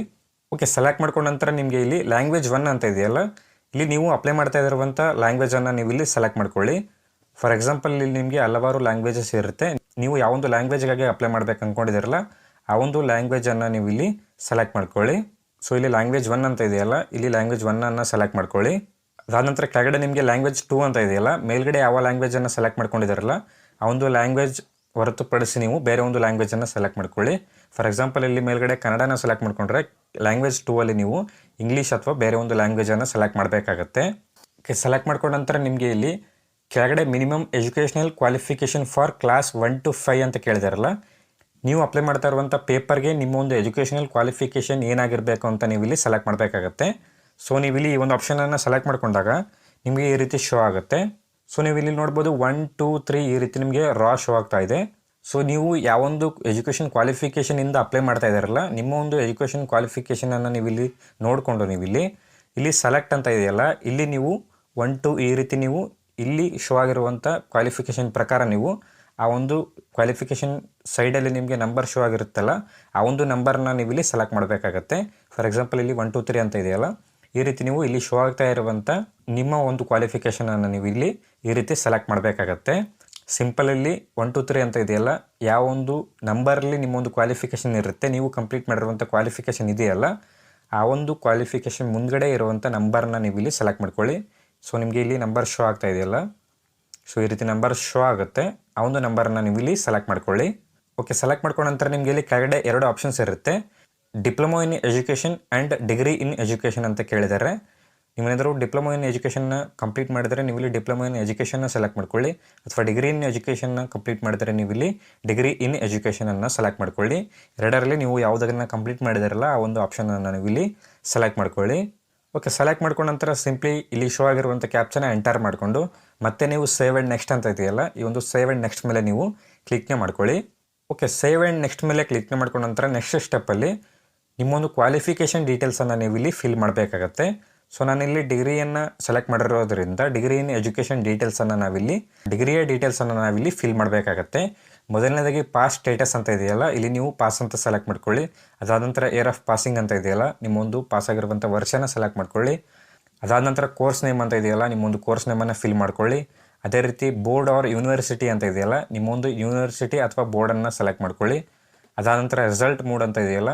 ಓಕೆ ಸೆಲೆಕ್ಟ್ ಮಾಡ್ಕೊಂಡ ನಂತರ ನಿಮಗೆ ಇಲ್ಲಿ ಲ್ಯಾಂಗ್ವೇಜ್ ಒನ್ ಅಂತ ಇದೆಯಲ್ಲ, ಇಲ್ಲಿ ನೀವು ಅಪ್ಲೈ ಮಾಡ್ತಾ ಇರುವಂಥ ಲ್ಯಾಂಗ್ವೇಜನ್ನು ನೀವು ಇಲ್ಲಿ ಸೆಲೆಕ್ಟ್ ಮಾಡ್ಕೊಳ್ಳಿ. ಫಾರ್ ಎಕ್ಸಾಂಪಲ್ ಇಲ್ಲಿ ನಿಮಗೆ ಹಲವಾರು ಲ್ಯಾಂಗ್ವೇಜಸ್ ಇರುತ್ತೆ. ನೀವು ಯಾವೊಂದು ಲ್ಯಾಂಗ್ವೇಜ್ಗಾಗಿ ಅಪ್ಲೈ ಮಾಡ್ಬೇಕು ಅಂದ್ಕೊಂಡಿದ್ದೀರಲ್ಲ ಆ ಒಂದು ಲ್ಯಾಂಗ್ವೇಜನ್ನು ನೀವು ಇಲ್ಲಿ ಸೆಲೆಕ್ಟ್ ಮಾಡ್ಕೊಳ್ಳಿ. ಸೊ ಇಲ್ಲಿ ಲ್ಯಾಂಗ್ವೇಜ್ ಒನ್ ಅಂತ ಇದೆಯಲ್ಲ, ಇಲ್ಲಿ ಲ್ಯಾಂಗ್ವೇಜ್ ಒನ್ನನ್ನು ಸೆಲೆಕ್ಟ್ ಮಾಡ್ಕೊಳ್ಳಿ. ಅದಾದ ನಂತರ ಕೆಳಗಡೆ ನಿಮಗೆ ಲ್ಯಾಂಗ್ವೇಜ್ ಟೂ ಅಂತ ಇದೆಯಲ್ಲ, ಮೇಲ್ಗಡೆ ಯಾವ ಲ್ಯಾಂಗ್ವೇಜನ್ನು ಸೆಲೆಕ್ಟ್ ಮಾಡ್ಕೊಂಡಿದ್ದಾರಲ್ಲ, ಆ ಒಂದು ಲ್ಯಾಂಗ್ವೇಜ್ ಹೊರತುಪಡಿಸಿ ನೀವು ಬೇರೆ ಒಂದು ಲ್ಯಾಂಗ್ವೇಜನ್ನು ಸೆಲೆಕ್ಟ್ ಮಾಡ್ಕೊಳ್ಳಿ. ಫಾರ್ ಎಕ್ಸಾಂಪಲ್ ಇಲ್ಲಿ ಮೇಲ್ಗಡೆ ಕನ್ನಡನ ಸೆಲೆಕ್ಟ್ ಮಾಡ್ಕೊಂಡ್ರೆ ಲ್ಯಾಂಗ್ವೇಜ್ ಟೂ ಅಲ್ಲಿ ನೀವು ಇಂಗ್ಲೀಷ್ ಅಥವಾ ಬೇರೆ ಒಂದು ಲ್ಯಾಂಗ್ವೇಜನ್ನು ಸೆಲೆಕ್ಟ್ ಮಾಡಬೇಕಾಗತ್ತೆ. ಸೆಲೆಕ್ಟ್ ಮಾಡ್ಕೊಂಡ ನಂತರ ನಿಮಗೆ ಇಲ್ಲಿ ಕೆಳಗಡೆ minimum educational qualification for class one to five ಅಂತ ಕೇಳಿದಾರಲ್ಲ, ನೀವು ಅಪ್ಲೈ ಮಾಡ್ತಾ ಇರುವಂಥ ಪೇಪರ್ಗೆ ನಿಮ್ಮ ಒಂದು ಎಜುಕೇಷನಲ್ ಕ್ವಾಲಿಫಿಕೇಷನ್ ಏನಾಗಿರಬೇಕು ಅಂತ ನೀವು ಇಲ್ಲಿ ಸೆಲೆಕ್ಟ್ ಮಾಡಬೇಕಾಗತ್ತೆ. ಸೊ ನೀವು ಇಲ್ಲಿ ಈ ಒಂದು ಆಪ್ಷನನ್ನು ಸೆಲೆಕ್ಟ್ ಮಾಡ್ಕೊಂಡಾಗ ನಿಮಗೆ ಈ ರೀತಿ ಶೋ ಆಗುತ್ತೆ. ಸೊ ನೀವು ಇಲ್ಲಿ ನೋಡ್ಬೋದು ಒನ್, ಟೂ, ತ್ರೀ ಈ ರೀತಿ ನಿಮಗೆ ರಾ ಶೋ ಆಗ್ತಾ ಇದೆ. ಸೊ, ನೀವು ಯಾವೊಂದು ಎಜುಕೇಷನ್ ಕ್ವಾಲಿಫಿಕೇಷನಿಂದ ಅಪ್ಲೈ ಮಾಡ್ತಾ ಇದ್ದಾರಲ್ಲ ನಿಮ್ಮ ಒಂದು ಎಜುಕೇಷನ್ ಕ್ವಾಲಿಫಿಕೇಷನನ್ನು ನೀವು ಇಲ್ಲಿ ನೋಡಿಕೊಂಡು ನೀವು ಇಲ್ಲಿ ಇಲ್ಲಿ ಸೆಲೆಕ್ಟ್ ಅಂತ ಇದೆಯಲ್ಲ, ಇಲ್ಲಿ ನೀವು ಒನ್, ಟು ಈ ರೀತಿ ನೀವು ಇಲ್ಲಿ ಶೋ ಆಗಿರುವಂಥ ಕ್ವಾಲಿಫಿಕೇಷನ್ ಪ್ರಕಾರ ನೀವು ಆ ಒಂದು ಕ್ವಾಲಿಫಿಕೇಷನ್ ಸೈಡಲ್ಲಿ ನಿಮಗೆ ನಂಬರ್ ಶೋ ಆಗಿರುತ್ತಲ್ಲ, ಆ ಒಂದು ನಂಬರ್ನ ನೀವು ಇಲ್ಲಿ ಸೆಲೆಕ್ಟ್ ಮಾಡಬೇಕಾಗತ್ತೆ. ಫಾರ್ ಎಕ್ಸಾಂಪಲ್ ಇಲ್ಲಿ ಒನ್ ಟು ತ್ರೀ ಅಂತ ಇದೆಯಲ್ಲ, ಈ ರೀತಿ ನೀವು ಇಲ್ಲಿ ಶೋ ಆಗ್ತಾ ಇರುವಂಥ ನಿಮ್ಮ ಒಂದು ಕ್ವಾಲಿಫಿಕೇಷನನ್ನು ನೀವು ಇಲ್ಲಿ ಈ ರೀತಿ ಸೆಲೆಕ್ಟ್ ಮಾಡಬೇಕಾಗತ್ತೆ. ಸಿಂಪಲಲ್ಲಿ ಒನ್ ಟು ತ್ರೀ ಅಂತ ಇದೆಯಲ್ಲ, ಯಾವ ಒಂದು ನಂಬರಲ್ಲಿ ನಿಮ್ಮ ಒಂದು ಕ್ವಾಲಿಫಿಕೇಷನ್ ಇರುತ್ತೆ, ನೀವು ಕಂಪ್ಲೀಟ್ ಮಾಡಿರುವಂಥ ಕ್ವಾಲಿಫಿಕೇಷನ್ ಇದೆಯಲ್ಲ, ಆ ಒಂದು ಕ್ವಾಲಿಫಿಕೇಷನ್ ಮುಂದ್ಗಡೆ ಇರುವಂಥ ನಂಬರ್ನ ನೀವು ಇಲ್ಲಿ ಸೆಲೆಕ್ಟ್ ಮಾಡ್ಕೊಳ್ಳಿ. ಸೊ ನಿಮಗೆ ಇಲ್ಲಿ ನಂಬರ್ ಶೋ ಆಗ್ತಾ ಇದೆಯಲ್ಲ? ಸೊ ಈ ರೀತಿ ನಂಬರ್ ಶೋ ಆಗುತ್ತೆ. ಆ ಒಂದು ನಂಬರನ್ನು ನೀವು ಇಲ್ಲಿ ಸೆಲೆಕ್ಟ್ ಮಾಡ್ಕೊಳ್ಳಿ. ಓಕೆ ಸೆಲೆಕ್ಟ್ ಮಾಡ್ಕೊಂಡ ನಂತರ ನಿಮಗೆ ಇಲ್ಲಿ ಕೆಳಗಡೆ ಎರಡು ಆಪ್ಷನ್ಸ್ ಇರುತ್ತೆ. Diploma in education and degree in education ಅಂತ ಕೇಳಿದ್ದಾರೆ ನೀವೇನಾದರೂ ಡಿಪ್ಲೊಮೊ ಇನ್ ಎಜುಕೇಷನ್ನ ಕಂಪ್ಲೀಟ್ ಮಾಡಿದರೆ ನೀವು ಇಲ್ಲಿ ಡಿಪ್ಲೊಮೊ ಇನ್ ಎಜುಕೇಷನ್ನ ಸೆಲೆಕ್ಟ್ ಮಾಡ್ಕೊಳ್ಳಿ. ಅಥವಾ ಡಿಗ್ರಿ ಇನ್ ಎಜುಕೇಷನ್ನ ಕಂಪ್ಲೀಟ್ ಮಾಡಿದರೆ ನೀವು ಇಲ್ಲಿ ಡಿಗ್ರಿ ಇನ್ ಎಜುಕೇಷನನ್ನು ಸೆಲೆಕ್ಟ್ ಮಾಡ್ಕೊಳ್ಳಿ. ಎರಡರಲ್ಲಿ ನೀವು ಯಾವುದನ್ನು ಕಂಪ್ಲೀಟ್ ಮಾಡಿದಾರಲ್ಲ, ಆ ಒಂದು ಆಪ್ಷನನ್ನು ನೀವು ಇಲ್ಲಿ ಸೆಲೆಕ್ಟ್ ಮಾಡ್ಕೊಳ್ಳಿ. ಓಕೆ ಸೆಲೆಕ್ಟ್ ಮಾಡ್ಕೊಂಡ ನಂತರ ಸಿಂಪ್ಲಿ ಇಲ್ಲಿ ಶೋ ಆಗಿರುವಂಥ ಕ್ಯಾಪ್ಚನ ಎಂಟರ್ ಮಾಡಿಕೊಂಡು ಮತ್ತೆ ನೀವು ಸೇವ್ ಆ್ಯಂಡ್ ನೆಕ್ಸ್ಟ್ ಅಂತ ಇದೆಯಲ್ಲ, ಈ ಒಂದು ಸೇವ್ ಆ್ಯಂಡ್ ನೆಕ್ಸ್ಟ್ ಮೇಲೆ ನೀವು ಕ್ಲಿಕ್ನೇ ಮಾಡ್ಕೊಳ್ಳಿ. ಓಕೆ ಸೇವ್ ಆ್ಯಂಡ್ ನೆಕ್ಸ್ಟ್ ಮೇಲೆ ಕ್ಲಿಕ್ನೇ ಮಾಡ್ಕೊಂಡ ನಂತರ ನೆಕ್ಸ್ಟ್ ಸ್ಟೆಪ್ಪಲ್ಲಿ ನಿಮ್ಮೊಂದು ಕ್ವಾಲಿಫಿಕೇಷನ್ ಡೀಟೇಲ್ಸನ್ನು ನೀವು ಇಲ್ಲಿ ಫಿಲ್ ಮಾಡಬೇಕಾಗತ್ತೆ. ಸೊ ನಾನಿಲ್ಲಿ ಡಿಗ್ರಿಯನ್ನು ಸೆಲೆಕ್ಟ್ ಮಾಡಿರೋದ್ರಿಂದ ಡಿಗ್ರಿ ಇನ್ ಎಜುಕೇಷನ್ ಡೀಟೇಲ್ಸನ್ನು ನಾವಿಲ್ಲಿ ಡಿಗ್ರಿಯ ಡೀಟೇಲ್ಸನ್ನು ನಾವಿಲ್ಲಿ ಫಿಲ್ ಮಾಡಬೇಕಾಗತ್ತೆ. ಮೊದಲನೇದಾಗಿ ಪಾಸ್ ಸ್ಟೇಟಸ್ ಅಂತ ಇದೆಯಲ್ಲ, ಇಲ್ಲಿ ನೀವು ಪಾಸ್ ಅಂತ ಸೆಲೆಕ್ಟ್ ಮಾಡ್ಕೊಳ್ಳಿ. ಅದಾದ ನಂತರ ಏರ್ ಆಫ್ ಪಾಸಿಂಗ್ ಅಂತ ಇದೆಯಲ್ಲ, ನಿಮ್ಮೊಂದು ಪಾಸ್ ಆಗಿರುವಂಥ ವರ್ಷನ ಸೆಲೆಕ್ಟ್ ಮಾಡ್ಕೊಳ್ಳಿ. ಅದಾದ ನಂತರ ಕೋರ್ಸ್ ನೇಮ್ ಅಂತ ಇದೆಯಲ್ಲ, ನಿಮ್ಮೊಂದು ಕೋರ್ಸ್ ನೇಮನ್ನು ಫಿಲ್ ಮಾಡ್ಕೊಳ್ಳಿ. ಅದೇ ರೀತಿ ಬೋರ್ಡ್ ಆರ್ ಯೂನಿವರ್ಸಿಟಿ ಅಂತ ಇದೆಯಲ್ಲ, ನಿಮ್ಮೊಂದು ಯೂನಿವರ್ಸಿಟಿ ಅಥವಾ ಬೋರ್ಡನ್ನು ಸೆಲೆಕ್ಟ್ ಮಾಡ್ಕೊಳ್ಳಿ. ಅದಾದ ನಂತರ ರಿಸಲ್ಟ್ ಮೂಡ್ ಅಂತ ಇದೆಯಲ್ಲ,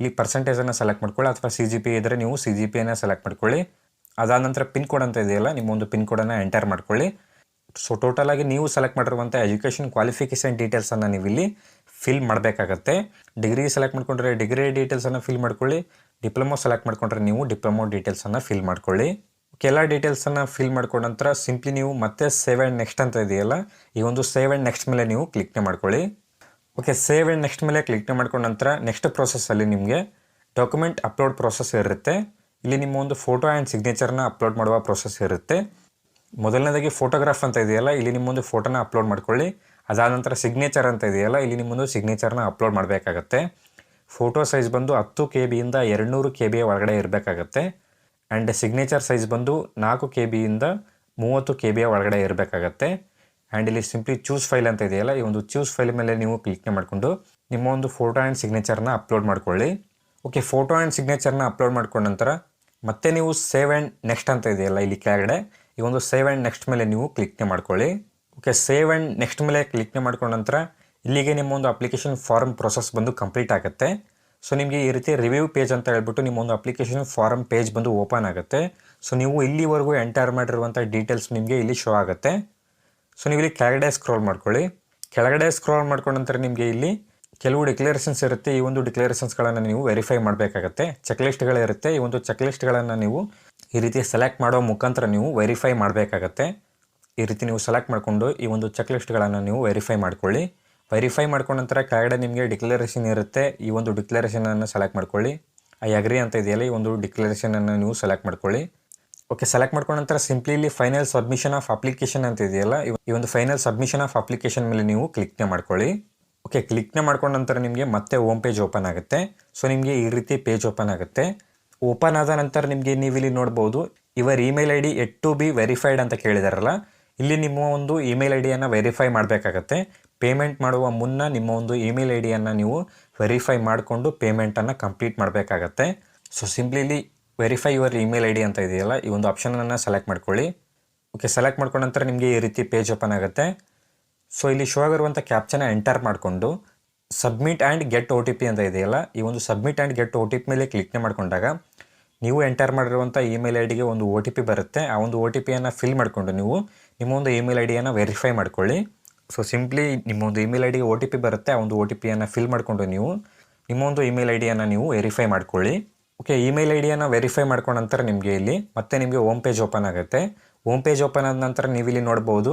ಇಲ್ಲಿ ಪರ್ಸೆಂಟೇಜನ್ನು ಸೆಲೆಕ್ಟ್ ಮಾಡ್ಕೊಳ್ಳಿ, ಅಥವಾ ಸಿ ಜಿ ಪಿ ಇದ್ದರೆ ನೀವು ಸಿ ಜಿ ಪಿಯನ್ನು ಸೆಲೆಕ್ಟ್ ಮಾಡ್ಕೊಳ್ಳಿ. ಅದಾದ ನಂತರ ಪಿನ್ ಕೋಡ್ ಅಂತ ಇದೆಯಲ್ಲ, ನಿಮ್ಮೊಂದು ಪಿನ್ ಕೋಡನ್ನು ಎಂಟರ್ ಮಾಡ್ಕೊಳ್ಳಿ. ಸೊ ಟೋಟಲಾಗಿ ನೀವು ಸೆಲೆಕ್ಟ್ ಮಾಡಿರುವಂಥ ಎಜುಕೇಷನ್ ಕ್ವಾಲಿಫಿಕೇಷನ್ ಡೀಟೇಲ್ಸನ್ನು ನೀವು ಇಲ್ಲಿ ಫಿಲ್ ಮಾಡಬೇಕಾಗತ್ತೆ. ಡಿಗ್ರಿ ಸೆಲೆಕ್ಟ್ ಮಾಡ್ಕೊಂಡ್ರೆ ಡಿಗ್ರಿ ಡೀಟೇಲ್ಸನ್ನು ಫಿಲ್ ಮಾಡ್ಕೊಳ್ಳಿ. ಡಿಪ್ಲೊಮೊ ಸೆಲೆಕ್ಟ್ ಮಾಡ್ಕೊಂಡ್ರೆ ನೀವು ಡಿಪ್ಲೊಮೊ ಡೀಟೇಲ್ಸನ್ನು ಫಿಲ್ ಮಾಡ್ಕೊಳ್ಳಿ. ಕೆಲ ಡೀಟೇಲ್ಸನ್ನು ಫಿಲ್ ಮಾಡ್ಕೊಂಡ ನಂತರ ಸಿಂಪ್ಲಿ ನೀವು ಮತ್ತೆ ಸೇವ್ ಆ್ಯಂಡ್ ನೆಕ್ಸ್ಟ್ ಅಂತ ಇದೆಯಲ್ಲ, ಈ ಒಂದು ಸೇವ್ ಆ್ಯಂಡ್ ನೆಕ್ಸ್ಟ್ ಮೇಲೆ ನೀವು ಕ್ಲಿಕ್ನೆ ಮಾಡ್ಕೊಳ್ಳಿ. ಓಕೆ ಸೇವ್ ಆ್ಯಂಡ್ ನೆಕ್ಸ್ಟ್ ಮೇಲೆ ಕ್ಲಿಕ್ನೆ ಮಾಡ್ಕೊಂಡ ನಂತರ ನೆಕ್ಸ್ಟ್ ಪ್ರೋಸೆಸ್ಸಲ್ಲಿ ನಿಮಗೆ ಡಾಕ್ಯುಮೆಂಟ್ ಅಪ್ಲೋಡ್ ಪ್ರೋಸೆಸ್ ಇರುತ್ತೆ. ಇಲ್ಲಿ ನಿಮ್ಮ ಒಂದು ಫೋಟೋ ಆ್ಯಂಡ್ ಸಿಗ್ನೇಚರ್ನ ಅಪ್ಲೋಡ್ ಮಾಡುವ ಪ್ರೋಸೆಸ್ ಇರುತ್ತೆ. ಮೊದಲನೇದಾಗಿ ಫೋಟೋಗ್ರಾಫ್ ಅಂತ ಇದೆಯಲ್ಲ, ಇಲ್ಲಿ ನಿಮ್ಮೊಂದು ಫೋಟೋನ ಅಪ್ಲೋಡ್ ಮಾಡ್ಕೊಳ್ಳಿ. ಅದಾದ ನಂತರ ಸಿಗ್ನೇಚರ್ ಅಂತ ಇದೆಯಲ್ಲ, ಇಲ್ಲಿ ನಿಮ್ಮೊಂದು ಸಿಗ್ನೇಚರ್ನ ಅಪ್ಲೋಡ್ ಮಾಡಬೇಕಾಗತ್ತೆ. ಫೋಟೋ ಸೈಜ್ ಬಂದು ಹತ್ತು ಕೆ ಬಿಯಿಂದ ಎರಡುನೂರು ಕೆ ಬಿಯ ಒಳಗಡೆ ಇರಬೇಕಾಗತ್ತೆ. ಆ್ಯಂಡ್ ಸಿಗ್ನೇಚರ್ ಸೈಜ್ ಬಂದು ನಾಲ್ಕು ಕೆ ಬಿಯಿಂದ ಮೂವತ್ತು ಕೆ ಬಿಯ ಒಳಗಡೆ ಇರಬೇಕಾಗತ್ತೆ. ಆ್ಯಂಡ್ ಇಲ್ಲಿ ಸಿಂಪ್ಲಿ ಚೂಸ್ ಫೈಲ್ ಅಂತ ಇದೆಯಲ್ಲ, ಈ ಒಂದು ಚೂಸ್ ಫೈಲ್ ಮೇಲೆ ನೀವು ಕ್ಲಿಕ್ ಮಾಡಿಕೊಂಡು ನಿಮ್ಮ ಒಂದು ಫೋಟೋ ಆ್ಯಂಡ್ ಸಿಗ್ನೇಚರ್ನ ಅಪ್ಲೋಡ್ ಮಾಡ್ಕೊಳ್ಳಿ. ಓಕೆ ಫೋಟೋ ಆ್ಯಂಡ್ ಸಿಗ್ನೇಚರ್ನ ಅಪ್ಲೋಡ್ ಮಾಡ್ಕೊಂಡ ನಂತರ ಮತ್ತೆ ನೀವು ಸೇವ್ ಆ್ಯಂಡ್ ನೆಕ್ಸ್ಟ್ ಅಂತ ಇದೆಯಲ್ಲ, ಇಲ್ಲಿ ಕೆಳಗಡೆ. ಈ ಒಂದು ಸೇವ್ ಆ್ಯಂಡ್ ನೆಕ್ಸ್ಟ್ ಮೇಲೆ ನೀವು ಕ್ಲಿಕ್ನೇ ಮಾಡ್ಕೊಳ್ಳಿ. ಓಕೆ ಸೇವ್ ಆ್ಯಂಡ್ ನೆಕ್ಸ್ಟ್ ಮೇಲೆ ಕ್ಲಿಕ್ನೇ ಮಾಡ್ಕೊಂಡ ನಂತರ ಇಲ್ಲಿಗೆ ನಿಮ್ಮ ಒಂದು ಅಪ್ಲಿಕೇಶನ್ ಫಾರ್ಮ್ ಪ್ರೊಸೆಸ್ ಬಂದು ಕಂಪ್ಲೀಟ್ ಆಗುತ್ತೆ. ಸೊ ನಿಮಗೆ ಈ ರೀತಿ ರಿವ್ಯೂ ಪೇಜ್ ಅಂತ ಹೇಳ್ಬಿಟ್ಟು ನಿಮ್ಮ ಒಂದು ಅಪ್ಲಿಕೇಶನ್ ಫಾರ್ಮ್ ಪೇಜ್ ಬಂದು ಓಪನ್ ಆಗುತ್ತೆ. ಸೊ ನೀವು ಇಲ್ಲಿವರೆಗೂ ಎಂಟರ್ ಮಾಡಿರುವಂಥ ಡೀಟೇಲ್ಸ್ ನಿಮಗೆ ಇಲ್ಲಿ ಶೋ ಆಗುತ್ತೆ. ಸೊ ನೀವು ಇಲ್ಲಿ ಕೆಳಗಡೆ ಸ್ಕ್ರೋಲ್ ಮಾಡ್ಕೊಳ್ಳಿ. ಕೆಳಗಡೆ ಸ್ಕ್ರೋಲ್ ಮಾಡ್ಕೊಂಡ ನಂತರ ನಿಮಗೆ ಇಲ್ಲಿ ಕೆಲವು ಡಿಕ್ಲರೇಷನ್ಸ್ ಇರುತ್ತೆ. ಈ ಒಂದು ಡಿಕ್ಲೇರೇಷನ್ಸ್ಗಳನ್ನು ನೀವು ವೆರಿಫೈ ಮಾಡಬೇಕಾಗತ್ತೆ. ಚೆಕ್ ಲಿಸ್ಟ್ಗಳಿರುತ್ತೆ ಈ ಒಂದು ಚೆಕ್ ಲಿಸ್ಟ್ಗಳನ್ನು ನೀವು ಈ ರೀತಿ ಸೆಲೆಕ್ಟ್ ಮಾಡೋ ಮುಖಾಂತರ ನೀವು ವೆರಿಫೈ ಮಾಡಬೇಕಾಗತ್ತೆ. ಈ ರೀತಿ ನೀವು ಸೆಲೆಕ್ಟ್ ಮಾಡಿಕೊಂಡು ಈ ಒಂದು ಚೆಕ್ ಲಿಸ್ಟ್ಗಳನ್ನು ನೀವು ವೆರಿಫೈ ಮಾಡ್ಕೊಳ್ಳಿ. ವೆರಿಫೈ ಮಾಡ್ಕೊಂಡ ನಂತರ ಕೆಳಗಡೆ ನಿಮಗೆ ಡಿಕ್ಲರೇಷನ್ ಇರುತ್ತೆ. ಈ ಒಂದು ಡಿಕ್ಲರೇಷನನ್ನು ಸೆಲೆಕ್ಟ್ ಮಾಡ್ಕೊಳ್ಳಿ. ಐ ಅಗ್ರಿ ಅಂತ ಇದೆಯಲ್ಲ, ಈ ಒಂದು ಡಿಕ್ಲರೇಷನನ್ನು ನೀವು ಸೆಲೆಕ್ಟ್ ಮಾಡ್ಕೊಳ್ಳಿ. ಓಕೆ ಸೆಲೆಕ್ಟ್ ಮಾಡ್ಕೊಂಡ ನಂತರ ಸಿಂಪ್ಲಿ ಇಲ್ಲಿ ಫೈನಲ್ ಸಬ್ಮಿಷನ್ ಆಫ್ ಅಪ್ಲಿಕೇಶನ್ ಅಂತ ಇದೆಯಲ್ಲ, ಈ ಒಂದು ಫೈನಲ್ ಸಬ್ಮಿಷನ್ ಆಫ್ ಅಪ್ಲಿಕೇಶನ್ ಮೇಲೆ ನೀವು ಕ್ಲಿಕ್ನೇ ಮಾಡ್ಕೊಳ್ಳಿ. ಓಕೆ ಕ್ಲಿಕ್ನೇ ಮಾಡ್ಕೊಂಡ ನಂತರ ನಿಮಗೆ ಮತ್ತೆ ಹೋಮ್ ಪೇಜ್ ಓಪನ್ ಆಗುತ್ತೆ. ಸೊ ನಿಮಗೆ ಈ ರೀತಿ ಪೇಜ್ ಓಪನ್ ಆಗುತ್ತೆ. ಓಪನ್ ಆದ ನಂತರ ನಿಮಗೆ ನೀವು ಇಲ್ಲಿ ನೋಡ್ಬೋದು, ಇವರ್ email I D yet to be verified ಅಂತ ಕೇಳಿದಾರಲ್ಲ, ಇಲ್ಲಿ ನಿಮ್ಮ ಒಂದು ಇಮೇಲ್ ಐ ಡಿಯನ್ನು ವೆರಿಫೈ ಮಾಡಬೇಕಾಗತ್ತೆ. ಪೇಮೆಂಟ್ ಮಾಡುವ ಮುನ್ನ ನಿಮ್ಮ ಒಂದು ಇಮೇಲ್ ಐ ಡಿಯನ್ನು ನೀವು ವೆರಿಫೈ ಮಾಡಿಕೊಂಡು ಪೇಮೆಂಟನ್ನು ಕಂಪ್ಲೀಟ್ ಮಾಡಬೇಕಾಗತ್ತೆ. So simply verify your email I D ಅಂತ ಇದೆಯಲ್ಲ, ಈ ಒಂದು ಆಪ್ಷನನ್ನು ಸೆಲೆಕ್ಟ್ ಮಾಡ್ಕೊಳ್ಳಿ. ಓಕೆ, ಸೆಲೆಕ್ಟ್ ಮಾಡ್ಕೊಂಡ ನಂತರ ನಿಮಗೆ ಈ ರೀತಿ ಪೇಜ್ ಓಪನ್ ಆಗುತ್ತೆ. ಸೊ, ಇಲ್ಲಿ ಶೋ ಆಗಿರುವಂಥ ಕ್ಯಾಪ್ಚನ ಎಂಟರ್ ಮಾಡಿಕೊಂಡು submit and get O T P ಅಂತ ಇದೆಯಲ್ಲ? ಈ ಒಂದು submit and get O T P ಮೇಲೆ ಕ್ಲಿಕ್ನೆ ಮಾಡ್ಕೊಂಡಾಗ ನೀವು ಎಂಟರ್ ಮಾಡಿರುವಂಥ ಇಮೇಲ್ ಐ ಡಿಗೆ ಒಂದು ಒ ಟಿ ಪಿ ಬರುತ್ತೆ. ಆ ಒಂದು ಒ ಟಿ ಪಿಯನ್ನು ಫಿಲ್ ಮಾಡಿಕೊಂಡು ನೀವು ನಿಮ್ಮ ಒಂದು ಇಮೇಲ್ ಐ ಡಿಯನ್ನು ವೆರಿಫೈ ಮಾಡ್ಕೊಳ್ಳಿ. ಸೊ ಸಿಂಪ್ಲಿ ನಿಮ್ಮ ಒಂದು ಇಮೇಲ್ ಐ ಡಿಗೆ ಒ ಟಿ ಪಿ ಬರುತ್ತೆ. ಆ ಒಂದು ಒ ಟಿ ಪಿಯನ್ನು ಫಿಲ್ ಮಾಡಿಕೊಂಡು ನೀವು ನಿಮ್ಮ ಒಂದು ಇಮೇಲ್ ಐ ಡಿಯನ್ನು ನೀವು ವೆರಿಫೈ ಮಾಡ್ಕೊಳ್ಳಿ. ಓಕೆ ಇಮೇಲ್ ಐ ಡಿಯನ್ನು ವೆರಿಫೈ ಮಾಡ್ಕೊಂಡ ನಂತರ ನಿಮಗೆ ಇಲ್ಲಿ ಮತ್ತೆ ನಿಮಗೆ ಓಮ್ ಪೇಜ್ ಓಪನ್ ಆಗುತ್ತೆ. ಹೋಮ್ ಪೇಜ್ ಓಪನ್ ಆದ ನಂತರ ನೀವು ಇಲ್ಲಿ ನೋಡ್ಬೋದು,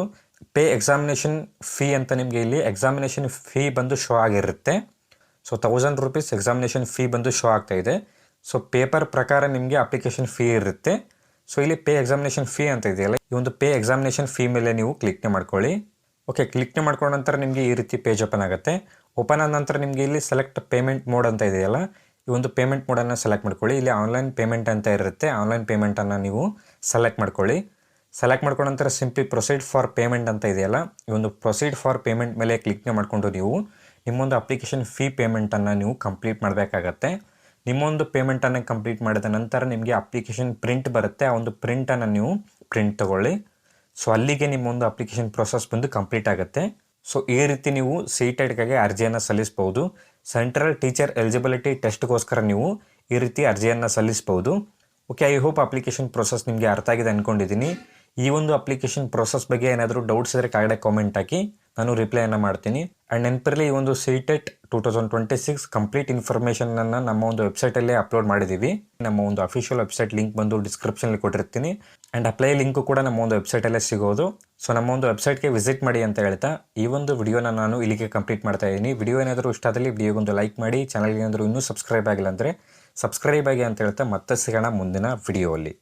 ಪೇ ಎಕ್ಸಾಮಿನೇಷನ್ ಫೀ ಅಂತ ನಿಮಗೆ ಇಲ್ಲಿ ಎಕ್ಸಾಮಿನೇಷನ್ ಫೀ ಬಂದು ಶೋ ಆಗಿರುತ್ತೆ. So thousand rupees examination fee ಬಂದು ಶೋ ಆಗ್ತಾ ಇದೆ. ಸೊ, ಪೇಪರ್ ಪ್ರಕಾರ ನಿಮಗೆ ಅಪ್ಲಿಕೇಶನ್ ಫೀ ಇರುತ್ತೆ. ಸೊ, ಇಲ್ಲಿ ಪೇ ಎಕ್ಸಾಮಿನೇಷನ್ ಫೀ ಅಂತ ಇದೆಯಲ್ಲ, ಈ ಒಂದು ಪೇ ಎಕ್ಸಾಮಿನೇಷನ್ ಫೀ ಮೇಲೆ ನೀವು ಕ್ಲಿಕ್ನೆ ಮಾಡ್ಕೊಳ್ಳಿ. ಓಕೆ, ಕ್ಲಿಕ್ನೆ ಮಾಡ್ಕೊಂಡ ನಂತರ ನಿಮಗೆ ಈ ರೀತಿ ಪೇಜ್ ಓಪನ್ ಆಗುತ್ತೆ. ಓಪನ್ ಆದ ನಂತರ ನಿಮಗೆ ಇಲ್ಲಿ ಸೆಲೆಕ್ಟ್ ಪೇಮೆಂಟ್ ಮೋಡ್ ಅಂತ ಇದೆಯಲ್ಲ, ಈ ಒಂದು ಪೇಮೆಂಟ್ ಮೋಡನ್ನು ಸೆಲೆಕ್ಟ್ ಮಾಡ್ಕೊಳ್ಳಿ. ಇಲ್ಲಿ ಆನ್ಲೈನ್ ಪೇಮೆಂಟ್ ಅಂತ ಇರುತ್ತೆ. ಆನ್ಲೈನ್ ಪೇಮೆಂಟನ್ನು ನೀವು ಸೆಲೆಕ್ಟ್ ಮಾಡ್ಕೊಳ್ಳಿ. ಸೆಲೆಕ್ಟ್ ಮಾಡ್ಕೊಂಡ ನಂತರ ಸಿಂಪ್ಲಿ ಪ್ರೊಸೀಡ್ ಫಾರ್ ಪೇಮೆಂಟ್ ಅಂತ ಇದೆಯಲ್ಲ, ಈ ಒಂದು ಪ್ರೊಸೀಡ್ ಫಾರ್ ಪೇಮೆಂಟ್ ಮೇಲೆ ಕ್ಲಿಕ್ನ ಮಾಡಿಕೊಂಡು ನೀವು ನಿಮ್ಮೊಂದು ಅಪ್ಲಿಕೇಶನ್ ಫೀ ಪೇಮೆಂಟನ್ನು ನೀವು ಕಂಪ್ಲೀಟ್ ಮಾಡಬೇಕಾಗತ್ತೆ. ನಿಮ್ಮೊಂದು ಪೇಮೆಂಟನ್ನು ಕಂಪ್ಲೀಟ್ ಮಾಡಿದ ನಂತರ ನಿಮಗೆ ಅಪ್ಲಿಕೇಶನ್ ಪ್ರಿಂಟ್ ಬರುತ್ತೆ. ಆ ಒಂದು ಪ್ರಿಂಟನ್ನು ನೀವು ಪ್ರಿಂಟ್ ತಗೊಳ್ಳಿ. ಸೊ ಅಲ್ಲಿಗೆ ನಿಮ್ಮೊಂದು ಅಪ್ಲಿಕೇಶನ್ ಪ್ರೊಸೆಸ್ ಬಂದು ಕಂಪ್ಲೀಟ್ ಆಗುತ್ತೆ. ಸೊ ಈ ರೀತಿ ನೀವು ಸಿ ಟೆಟ್ಗಾಗಿ ಅರ್ಜಿಯನ್ನು ಸಲ್ಲಿಸಬಹುದು ಸೆಂಟ್ರಲ್ ಟೀಚರ್ ಎಲಿಜಿಬಿಲಿಟಿ ಟೆಸ್ಟ್ಗೋಸ್ಕರ ನೀವು ಈ ರೀತಿ ಅರ್ಜಿಯನ್ನು ಸಲ್ಲಿಸಬಹುದು okay I hope application process ನಿಮಗೆ ಅರ್ಥ ಆಗಿದೆ ಅಂದ್ಕೊಂಡಿದ್ದೀನಿ ಈ ಒಂದು ಅಪ್ಲಿಕೇಶನ್ ಪ್ರೊಸೆಸ್ ಬಗ್ಗೆ ಏನಾದರೂ ಡೌಟ್ಸ್ ಇದ್ದರೆ ಕೆಳಗಡೆ ಕಾಮೆಂಟ್ ಹಾಕಿ. ನಾನು ರಿಪ್ಲೈಯನ್ನು ಮಾಡ್ತೀನಿ. ಆ್ಯಂಡ್ ನೆನಪಿರಲಿ ಈ ಒಂದು CTET two thousand twenty six complete ಇನ್ಫಾರ್ಮೇಷನನ್ನು ನಮ್ಮ ಒಂದು ವೆಬ್ಸೈಟಲ್ಲೇ ಅಪ್ಲೋಡ್ ಮಾಡಿದ್ದೀವಿ ನಮ್ಮ ಒಂದು ಅಫಿಷಿಯಲ್ ವೆಬ್ಸೈಟ್ ಲಿಂಕ್ ಬಂದು ಡಿಸ್ಕ್ರಿಪ್ಷನಲ್ಲಿ ಕೊಟ್ಟಿರ್ತೀನಿ. ಆ್ಯಂಡ್ ಅಪ್ಲೈ ಲಿಂಕು ಕೂಡ ನಮ್ಮ ಒಂದು ವೆಬ್ಸೈಟಲ್ಲೇ ಸಿಗೋದು. ಸೊ ನಮ್ಮ ಒಂದು ವೆಬ್ಸೈಟ್ಗೆ ವಿಸಿಟ್ ಮಾಡಿ ಅಂತ ಹೇಳ್ತಾ, ಈ ಒಂದು ವಿಡಿಯೋನ ನಾನು ಇಲ್ಲಿಗೆ ಕಂಪ್ಲೀಟ್ ಮಾಡ್ತಾ ಇದ್ದೀನಿ ವಿಡಿಯೋ ಏನಾದರೂ ಇಷ್ಟ ಆದಲ್ಲಿ ವಿಡಿಯೋಗೊಂದು ಲೈಕ್ ಮಾಡಿ. ಚಾನಲ್ಗೆ ಏನಾದರೂ ಇನ್ನೂ ಸಬ್ಸ್ಕ್ರೈಬ್ ಆಗಿಲ್ಲ ಅಂದರೆ ಸಬ್ಸ್ಕ್ರೈಬ್ ಆಗಿ ಅಂತ ಹೇಳ್ತಾ ಮತ್ತೆ ಸಿಗೋಣ ಮುಂದಿನ ವಿಡಿಯೋಲ್ಲಿ